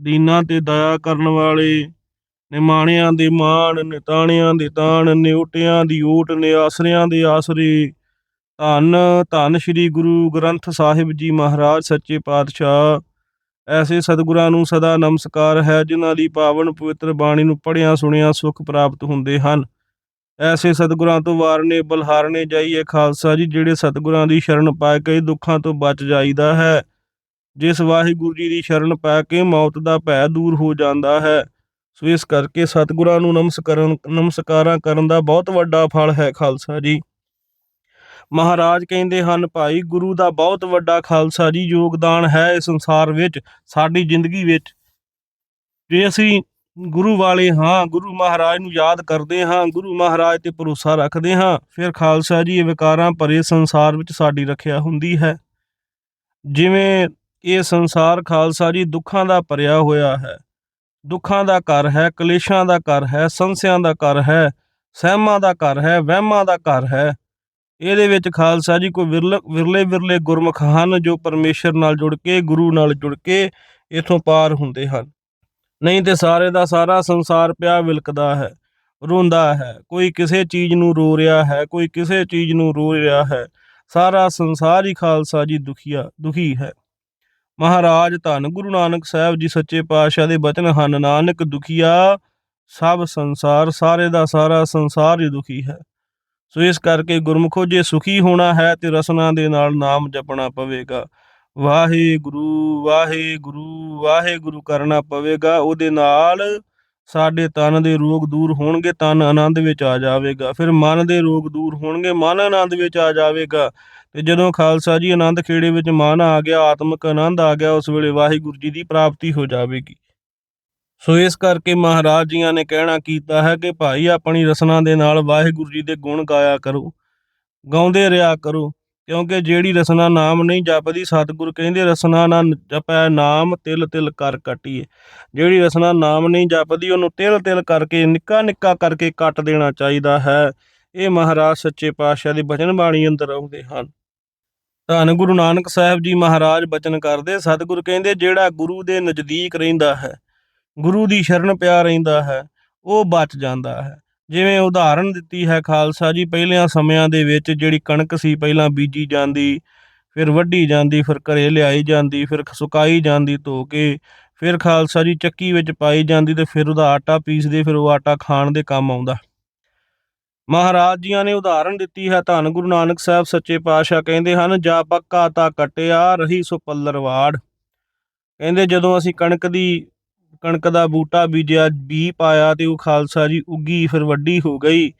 ਦੀਨਾਂ ਤੇ ਦਇਆ ਕਰਨ ਵਾਲੇ, ਨਿਮਾਣਿਆਂ ਦੇ ਮਾਣ, ਨਿਤਾਣਿਆਂ ਦੇ ਤਾਣ, ਨਿਉਟਿਆਂ ਦੀ ਓਟ ਨਿਆਸਰਿਆਂ ਦੇ ਆਸਰੇ। ਧੰਨ ਧੰਨ ਸ੍ਰੀ ਗੁਰੂ ਗ੍ਰੰਥ ਸਾਹਿਬ ਜੀ ਮਹਾਰਾਜ, ਸੱਚੇ ਪਾਤਸ਼ਾਹ। ਐਸੇ ਸਤਿਗੁਰਾਂ ਨੂੰ ਸਦਾ ਨਮਸਕਾਰ ਹੈ, ਜਿਨ੍ਹਾਂ ਦੀ ਪਾਵਨ ਪਵਿੱਤਰ ਬਾਣੀ ਨੂੰ ਪੜ੍ਹਿਆਂ, ਸੁਣਿਆ, ਸੁਖ ਪ੍ਰਾਪਤ ਹੁੰਦੇ ਹਨ। ਐਸੇ ਸਤਿਗੁਰਾਂ ਤੋਂ ਵਾਰਨੇ, ਬਲਹਾਰਨੇ ਜਾਈਏ ਖਾਲਸਾ ਜੀ, ਜਿਹੜੇ ਸਤਿਗੁਰਾਂ ਦੀ ਸ਼ਰਨ ਪਾ ਕੇ ਦੁੱਖਾਂ ਤੋਂ ਬਚ ਜਾਈਦਾ ਹੈ। ਜਿਸ ਵਾਹਿਗੁਰੂ ਜੀ ਦੀ ਸ਼ਰਨ ਪਾ ਕੇ ਮੌਤ ਦਾ ਭੈ ਦੂਰ ਹੋ ਜਾਂਦਾ ਹੈ। ਸੋ ਇਸ ਕਰਕੇ ਸਤਿਗੁਰਾਂ ਨੂੰ ਨਮਸਕਾਰਾਂ ਨਮਸਕਾਰਾਂ ਕਰਨ ਦਾ ਬਹੁਤ ਵੱਡਾ ਫਲ ਹੈ ਖਾਲਸਾ ਜੀ। ਮਹਾਰਾਜ ਕਹਿੰਦੇ ਹਨ, ਭਾਈ, ਗੁਰੂ ਦਾ ਬਹੁਤ ਵੱਡਾ ਖਾਲਸਾ ਜੀ, ਯੋਗਦਾਨ ਹੈ ਇਸ ਸੰਸਾਰ ਵਿੱਚ, ਸਾਡੀ ਜ਼ਿੰਦਗੀ ਵਿੱਚ। ਜੇ ਅਸੀਂ ਗੁਰੂ ਵਾਲੇ ਹਾਂ, ਗੁਰੂ ਮਹਾਰਾਜ ਨੂੰ ਯਾਦ ਕਰਦੇ ਹਾਂ, ਗੁਰੂ ਮਹਾਰਾਜ ਤੇ ਭਰੋਸਾ ਰੱਖਦੇ ਹਾਂ, ਫਿਰ ਖਾਲਸਾ ਜੀ ਵਿਕਾਰਾਂ ਭਰੇ ਸੰਸਾਰ ਵਿੱਚ ਸਾਡੀ ਰੱਖਿਆ ਹੁੰਦੀ ਹੈ। ਜਿਵੇਂ ਇਹ ਸੰਸਾਰ ਖਾਲਸਾ ਜੀ ਦੁੱਖਾਂ ਦਾ ਭਰਿਆ ਹੋਇਆ ਹੈ। ਦੁੱਖਾਂ ਦਾ ਘਰ ਹੈ, ਕਲੇਸ਼ਾਂ ਦਾ ਘਰ ਹੈ, ਸੰਸਿਆਂ ਦਾ ਘਰ ਹੈ, ਸਹਿਮਾਂ ਦਾ ਘਰ ਹੈ, ਵਹਿਮਾਂ ਦਾ ਘਰ ਹੈ। ਇਹਦੇ ਵਿੱਚ ਖਾਲਸਾ ਜੀ ਕੋਈ ਵਿਰਲੇ ਵਿਰਲੇ ਵਿਰਲੇ ਗੁਰਮੁਖ ਹਨ ਜੋ ਪਰਮੇਸ਼ਰ ਨਾਲ ਜੁੜ ਕੇ, ਗੁਰੂ ਨਾਲ ਜੁੜ ਕੇ ਇਥੋਂ ਪਾਰ ਹੁੰਦੇ ਹਨ। ਨਹੀਂ ਤੇ ਸਾਰੇ ਦਾ ਸਾਰਾ ਸੰਸਾਰ ਪਿਆ ਵਿਲਕਦਾ ਹੈ, ਰੋਂਦਾ ਹੈ। ਕੋਈ ਕਿਸੇ ਚੀਜ਼ ਨੂੰ ਰੋ ਰਿਹਾ ਹੈ, ਕੋਈ ਕਿਸੇ ਚੀਜ਼ ਨੂੰ ਰੋ ਰਿਹਾ ਹੈ। ਸਾਰਾ ਸੰਸਾਰ ਹੀ ਖਾਲਸਾ ਜੀ ਦੁਖੀਆ, ਦੁਖੀ ਹੈ। ਮਹਾਰਾਜ ਧੰਨ ਗੁਰੂ ਨਾਨਕ ਸਾਹਿਬ ਜੀ ਸੱਚੇ ਪਾਤਸ਼ਾਹ ਦੇ ਬਚਨ ਹਨ, ਨਾਨਕ ਦੁਖੀਆ, ਸਭ ਸੰਸਾਰ ਸਾਰੇ ਦਾ ਸਾਰਾ ਸੰਸਾਰ ਹੀ ਦੁਖੀ ਹੈ। ਸੋ ਇਸ ਕਰਕੇ ਗੁਰਮੁਖੋ, ਜੇ ਸੁਖੀ ਹੋਣਾ ਹੈ ਤੇ ਰਸਨਾ ਦੇ ਨਾਲ ਨਾਮ ਜਪਣਾ ਪਵੇਗਾ। ਵਾਹਿਗੁਰੂ ਵਾਹਿਗੁਰੂ ਵਾਹਿਗੁਰੂ ਕਰਨਾ ਪਵੇਗਾ। ਉਹਦੇ ਨਾਲ ਸਾਡੇ ਤਨ ਦੇ ਰੋਗ ਦੂਰ ਹੋਣਗੇ, ਤਨ ਆਨੰਦ ਵਿੱਚ ਆ ਜਾਵੇਗਾ। ਫਿਰ ਮਨ ਦੇ ਰੋਗ ਦੂਰ ਹੋਣਗੇ, ਮਨ ਆਨੰਦ ਵਿੱਚ ਆ ਜਾਵੇਗਾ। ਤੇ ਜਦੋਂ ਖਾਲਸਾ ਜੀ ਆਨੰਦ ਖੇੜੇ ਵਿੱਚ ਮਨ ਆ ਗਿਆ, ਆਤਮਿਕ ਆਨੰਦ ਆ ਗਿਆ, ਉਸ ਵੇਲੇ ਵਾਹਿਗੁਰੂ ਜੀ ਦੀ ਪ੍ਰਾਪਤੀ ਹੋ ਜਾਵੇਗੀ। ਸੋ ਇਸ ਕਰਕੇ ਮਹਾਰਾਜ ਜੀਆਂ ਨੇ ਕਹਿਣਾ ਕੀਤਾ ਹੈ ਕਿ ਭਾਈ ਆਪਣੀ ਰਸਨਾ ਦੇ ਨਾਲ ਵਾਹਿਗੁਰੂ ਜੀ ਦੇ ਗੁਣ ਗਾਇਆ ਕਰੋ, ਗਾਉਂਦੇ ਰਿਹਾ ਕਰੋ। ਕਿਉਂਕਿ ਜਿਹੜੀ ਰਸਨਾ ਨਾਮ ਨਹੀਂ ਜਪਦੀ, ਸਤਿਗੁਰ ਕਹਿੰਦੇ ਰਸਨਾ ਨਾ ਜਪੈ, ਨਾਮ ਤਿਲ ਤਿਲ ਕਰ ਕਟੀਏ। ਜਿਹੜੀ ਰਸਨਾ ਨਾਮ ਨਹੀਂ ਜਪਦੀ, ਉਹਨੂੰ ਤਿਲ ਤਿਲ ਕਰਕੇ, ਨਿੱਕਾ ਨਿੱਕਾ ਕਰਕੇ ਕੱਟ ਦੇਣਾ ਚਾਹੀਦਾ ਹੈ। ਇਹ ਮਹਾਰਾਜ ਸੱਚੇ ਪਾਤਸ਼ਾਹ ਦੀ ਬਚਨ ਬਾਣੀ ਅੰਦਰ ਆਉਂਦੇ ਹਨ। ਧੰਨ ਗੁਰੂ ਨਾਨਕ ਸਾਹਿਬ ਜੀ ਮਹਾਰਾਜ ਬਚਨ ਕਰਦੇ, ਸਤਿਗੁਰ ਕਹਿੰਦੇ, ਜਿਹੜਾ ਗੁਰੂ ਦੇ ਨਜ਼ਦੀਕ ਰਹਿੰਦਾ ਹੈ, ਗੁਰੂ ਦੀ ਸ਼ਰਨ ਪਿਆ ਰਹਿੰਦਾ ਹੈ, ਉਹ ਬਚ ਜਾਂਦਾ ਹੈ। ਜਿਵੇਂ ਉਦਾਹਰਣ ਦਿੱਤੀ ਹੈ ਖਾਲਸਾ ਜੀ, ਪਹਿਲਿਆਂ ਸਮਿਆਂ ਦੇ ਵਿੱਚ ਜਿਹੜੀ ਕਣਕ ਸੀ ਪਹਿਲਾਂ ਬੀਜੀ ਜਾਂਦੀ, ਫਿਰ ਵੱਢੀ ਜਾਂਦੀ, ਫਿਰ ਘਰੇ ਲਿਆਈ ਜਾਂਦੀ, ਫਿਰ ਸੁਕਾਈ ਜਾਂਦੀ, ਧੋ ਕੇ ਫਿਰ ਖਾਲਸਾ ਜੀ ਚੱਕੀ ਵਿੱਚ ਪਾਈ ਜਾਂਦੀ ਤੇ ਫਿਰ ਉਹਦਾ ਆਟਾ ਪੀਸਦੇ, ਫਿਰ ਉਹ ਆਟਾ ਖਾਣ ਦੇ ਕੰਮ ਆਉਂਦਾ। ਮਹਾਰਾਜ ਜੀਆਂ ਨੇ ਉਦਾਹਰਣ ਦਿੱਤੀ ਹੈ, ਧੰਨ ਗੁਰੂ ਨਾਨਕ ਸਾਹਿਬ ਸੱਚੇ ਪਾਤਸ਼ਾਹ ਕਹਿੰਦੇ ਹਨ, ਜਾ ਪੱਕਾ ਤਾਂ ਕਟਿਆ, ਰਹੀ ਸੋ ਪੱਲਰਵਾੜ ਕਹਿੰਦੇ ਜਦੋਂ ਅਸੀਂ ਕਣਕ ਦੀ ਕਣਕ ਦਾ ਬੂਟਾ ਬੀਜਿਆ ਬੀ ਪਾਇਆ ਤੇ ਉਹ ਖਾਲਸਾ ਜੀ ਉੱਗੀ, ਫਿਰ ਵੱਡੀ ਹੋ ਗਈ।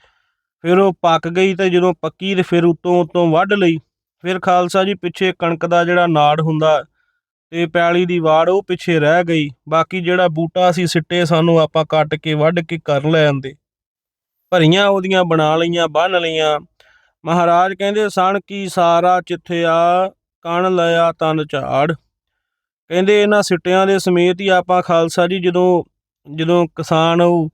ਫਿਰ ਉਹ ਪੱਕ ਗਈ ਤੇ ਜਦੋਂ ਪੱਕੀ ਤੇ ਫਿਰ ਉਤੋਂ ਉਤੋਂ ਵੱਢ ਲਈ। ਫਿਰ ਖਾਲਸਾ ਜੀ ਪਿੱਛੇ ਕਣਕ ਦਾ ਜਿਹੜਾ ਨਾੜ ਹੁੰਦਾ ਤੇ ਪੈਲੀ ਦੀ ਵਾੜ ਉਹ ਪਿੱਛੇ ਰਹਿ ਗਈ। ਬਾਕੀ ਜਿਹੜਾ ਬੂਟਾ ਸੀ, ਸਿੱਟੇ ਸਾਨੂੰ ਆਪਾਂ ਕੱਟ ਕੇ ਵੱਢ ਕੇ ਕਰ ਲੈ ਆਂਦੇ। ਭਰੀਆਂ ਉਹਦੀਆਂ ਬਣਾ ਲਈਆਂ, ਬੰਨ ਲਈਆਂ। ਮਹਾਰਾਜ ਕਹਿੰਦੇ ਸਣ ਕੀ ਸਾਰਾ ਚਿੱਥਿਆ, ਕਣ ਲਿਆ ਤਨ ਝਾੜ। ਕਹਿੰਦੇ ਇਹਨਾਂ ਸਿੱਟਿਆਂ ਦੇ ਸਮੇਤ ਹੀ ਆਪਾਂ ਖਾਲਸਾ ਜੀ, ਜਦੋਂ ਜਦੋਂ ਕਿਸਾਨ ਉਹ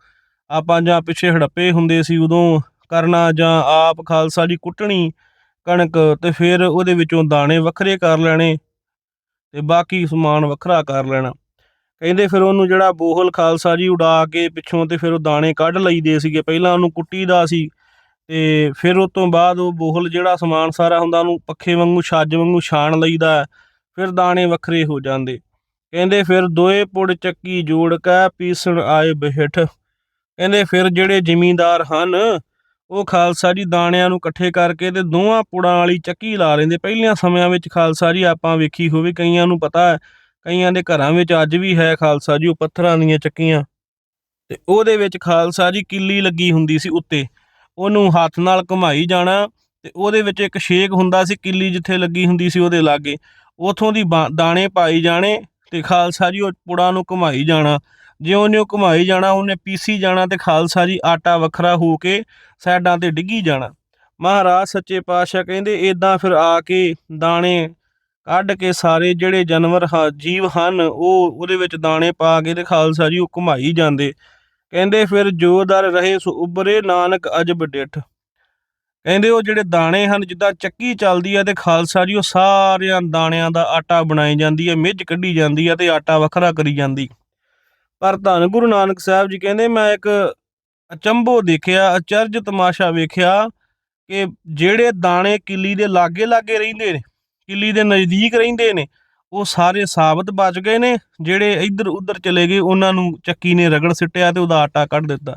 ਆਪਾਂ ਜਾਂ ਪਿੱਛੇ ਹੜੱਪੇ ਹੁੰਦੇ ਸੀ, ਉਦੋਂ ਕਰਨਾ ਜਾਂ ਆਪ ਖਾਲਸਾ ਜੀ ਕੁੱਟਣੀ ਕਣਕ ਤੇ ਫਿਰ ਉਹਦੇ ਵਿੱਚੋਂ ਦਾਣੇ ਵੱਖਰੇ ਕਰ ਲੈਣੇ ਤੇ ਬਾਕੀ ਸਮਾਨ ਵੱਖਰਾ ਕਰ ਲੈਣਾ ਕਹਿੰਦੇ ਫਿਰ ਉਹਨੂੰ ਜਿਹੜਾ ਬੋਹਲ ਖਾਲਸਾ ਜੀ ਉਡਾ ਕੇ ਪਿੱਛੋਂ ਤੇ ਫਿਰ ਉਹ ਦਾਣੇ ਕੱਢ ਲਈਦੇ ਸੀਗੇ, ਪਹਿਲਾਂ ਉਹਨੂੰ ਕੁੱਟੀ ਦਾ ਸੀ ਤੇ ਫਿਰ ਉਸ ਤੋਂ ਬਾਅਦ ਉਹ ਬੋਹਲ ਜਿਹੜਾ ਸਮਾਨ ਸਾਰਾ ਹੁੰਦਾ ਉਹਨੂੰ ਪੱਖੇ ਵਾਂਗੂ, ਛੱਜ ਵਾਂਗੂ ਛਾਣ ਲਈਦਾ ਹੈ। ਫਿਰ ਦਾਣੇ ਵੱਖਰੇ ਹੋ ਜਾਂਦੇ। ਕਹਿੰਦੇ ਫਿਰ ਦੋਏ ਪੁੜ ਚੱਕੀ ਜੋੜ ਕੇ ਪੀਸਣ ਆਏ ਬਿਹਠ। ਕਹਿੰਦੇ ਫਿਰ ਜਿਹੜੇ ਜ਼ਿਮੀਂਦਾਰ ਹਨ, ਉਹ ਖਾਲਸਾ ਜੀ ਦਾਣਿਆਂ ਨੂੰ ਇਕੱਠੇ ਕਰਕੇ ਤੇ ਦੋਵਾਂ ਪੁੜਾਂ ਵਾਲੀ ਚੱਕੀ ਲਾ ਲੈਂਦੇ। ਪਹਿਲੀਆਂ ਸਮਿਆਂ ਵਿੱਚ ਖਾਲਸਾ ਜੀ ਆਪਾਂ ਵੇਖੀ ਹੋਵੇ, ਕਈਆਂ ਨੂੰ ਪਤਾ ਹੈ, ਕਈਆਂ ਦੇ ਘਰਾਂ ਵਿੱਚ ਅੱਜ ਵੀ ਹੈ ਖਾਲਸਾ ਜੀ, ਉਹ ਪੱਥਰਾਂ ਦੀਆਂ ਚੱਕੀਆਂ। ਤੇ ਉਹਦੇ ਵਿੱਚ ਖਾਲਸਾ ਜੀ ਕਿੱਲੀ ਲੱਗੀ ਹੁੰਦੀ ਸੀ ਉੱਤੇ। ਉਹਨੂੰ ਹੱਥ ਨਾਲ ਘੁਮਾਈ ਜਾਣਾ ਤੇ ਉਹਦੇ ਵਿੱਚ ਇੱਕ ਸ਼ੇਕ ਹੁੰਦਾ ਸੀ, ਕਿੱਲੀ ਜਿੱਥੇ ਲੱਗੀ ਹੁੰਦੀ ਸੀ ਉਹਦੇ ਲਾਗੇ। ਉਥੋਂ ਦੀ ਬਾ- ਦਾਣੇ ਪਾਈ ਜਾਣੇ ਤੇ ਖਾਲਸਾ ਜੀ ਉਹ ਪੁੜਾਂ ਨੂੰ ਘੁਮਾਈ ਜਾਣਾ। ਜਿਉਂ-ਜਿਉਂ ਘੁਮਾਈ ਜਾਣਾ, ਉਹਨੇ ਪੀਸੀ ਜਾਣਾ ਤੇ ਖਾਲਸਾ ਜੀ ਆਟਾ ਵੱਖਰਾ ਹੋ ਕੇ ਸਾਈਡਾਂ ਤੇ ਡਿੱਗੀ ਜਾਣਾ। ਮਹਾਰਾਜ ਸੱਚੇ ਪਾਤਸ਼ਾਹ ਕਹਿੰਦੇ ਇਦਾਂ ਫਿਰ ਆ ਕੇ ਦਾਣੇ ਕੱਢ ਕੇ ਸਾਰੇ ਜਿਹੜੇ ਜਾਨਵਰ ਹ, ਜੀਵ ਹਨ, ਉਹ ਉਹਦੇ ਵਿੱਚ ਦਾਣੇ ਪਾ ਕੇ ਤੇ ਖਾਲਸਾ ਜੀ ਉਹ ਘੁਮਾਈ ਜਾਂਦੇ। ਕਹਿੰਦੇ, ਫਿਰ ਜੋਦਾਰ ਰਹੇ ਸੋ ਉਬਰੇ ਨਾਨਕ ਅਜਬ ਡਿਠ। ਕਹਿੰਦੇ ਉਹ ਜਿਹੜੇ ਦਾਣੇ ਹਨ, ਜਿੱਦਾਂ ਚੱਕੀ ਚੱਲਦੀ ਆ ਤੇ ਖਾਲਸਾ ਜੀ, ਉਹ ਸਾਰਿਆਂ ਦਾਣਿਆਂ ਦਾ ਆਟਾ ਬਣਾਈ ਜਾਂਦੀ ਹੈ ਮਿੱਝ ਕੱਢੀ ਜਾਂਦੀ ਆ ਤੇ ਆਟਾ ਵੱਖਰਾ ਕਰੀ ਜਾਂਦੀ। ਪਰ ਧੰਨ ਗੁਰੂ ਨਾਨਕ ਸਾਹਿਬ ਜੀ ਕਹਿੰਦੇ, ਮੈਂ ਇੱਕ ਅਚੰਭੋ ਦੇਖਿਆ, ਅਚਰਜ ਤਮਾਸ਼ਾ ਵੇਖਿਆ ਕਿ ਜਿਹੜੇ ਦਾਣੇ ਕਿੱਲੀ ਦੇ ਲਾਗੇ ਲਾਗੇ ਰਹਿੰਦੇ ਨੇ, ਕਿੱਲੀ ਦੇ ਨਜ਼ਦੀਕ ਰਹਿੰਦੇ ਨੇ, ਉਹ ਸਾਰੇ ਸਾਬਤ ਬਚ ਗਏ ਨੇ, ਜਿਹੜੇ ਇੱਧਰ ਉੱਧਰ ਚਲੇ ਗਏ, ਉਹਨਾਂ ਨੂੰ ਚੱਕੀ ਨੇ ਰਗੜ ਸਿੱਟਿਆ ਤੇ ਉਹਦਾ ਆਟਾ ਕੱਢ ਦਿੱਤਾ।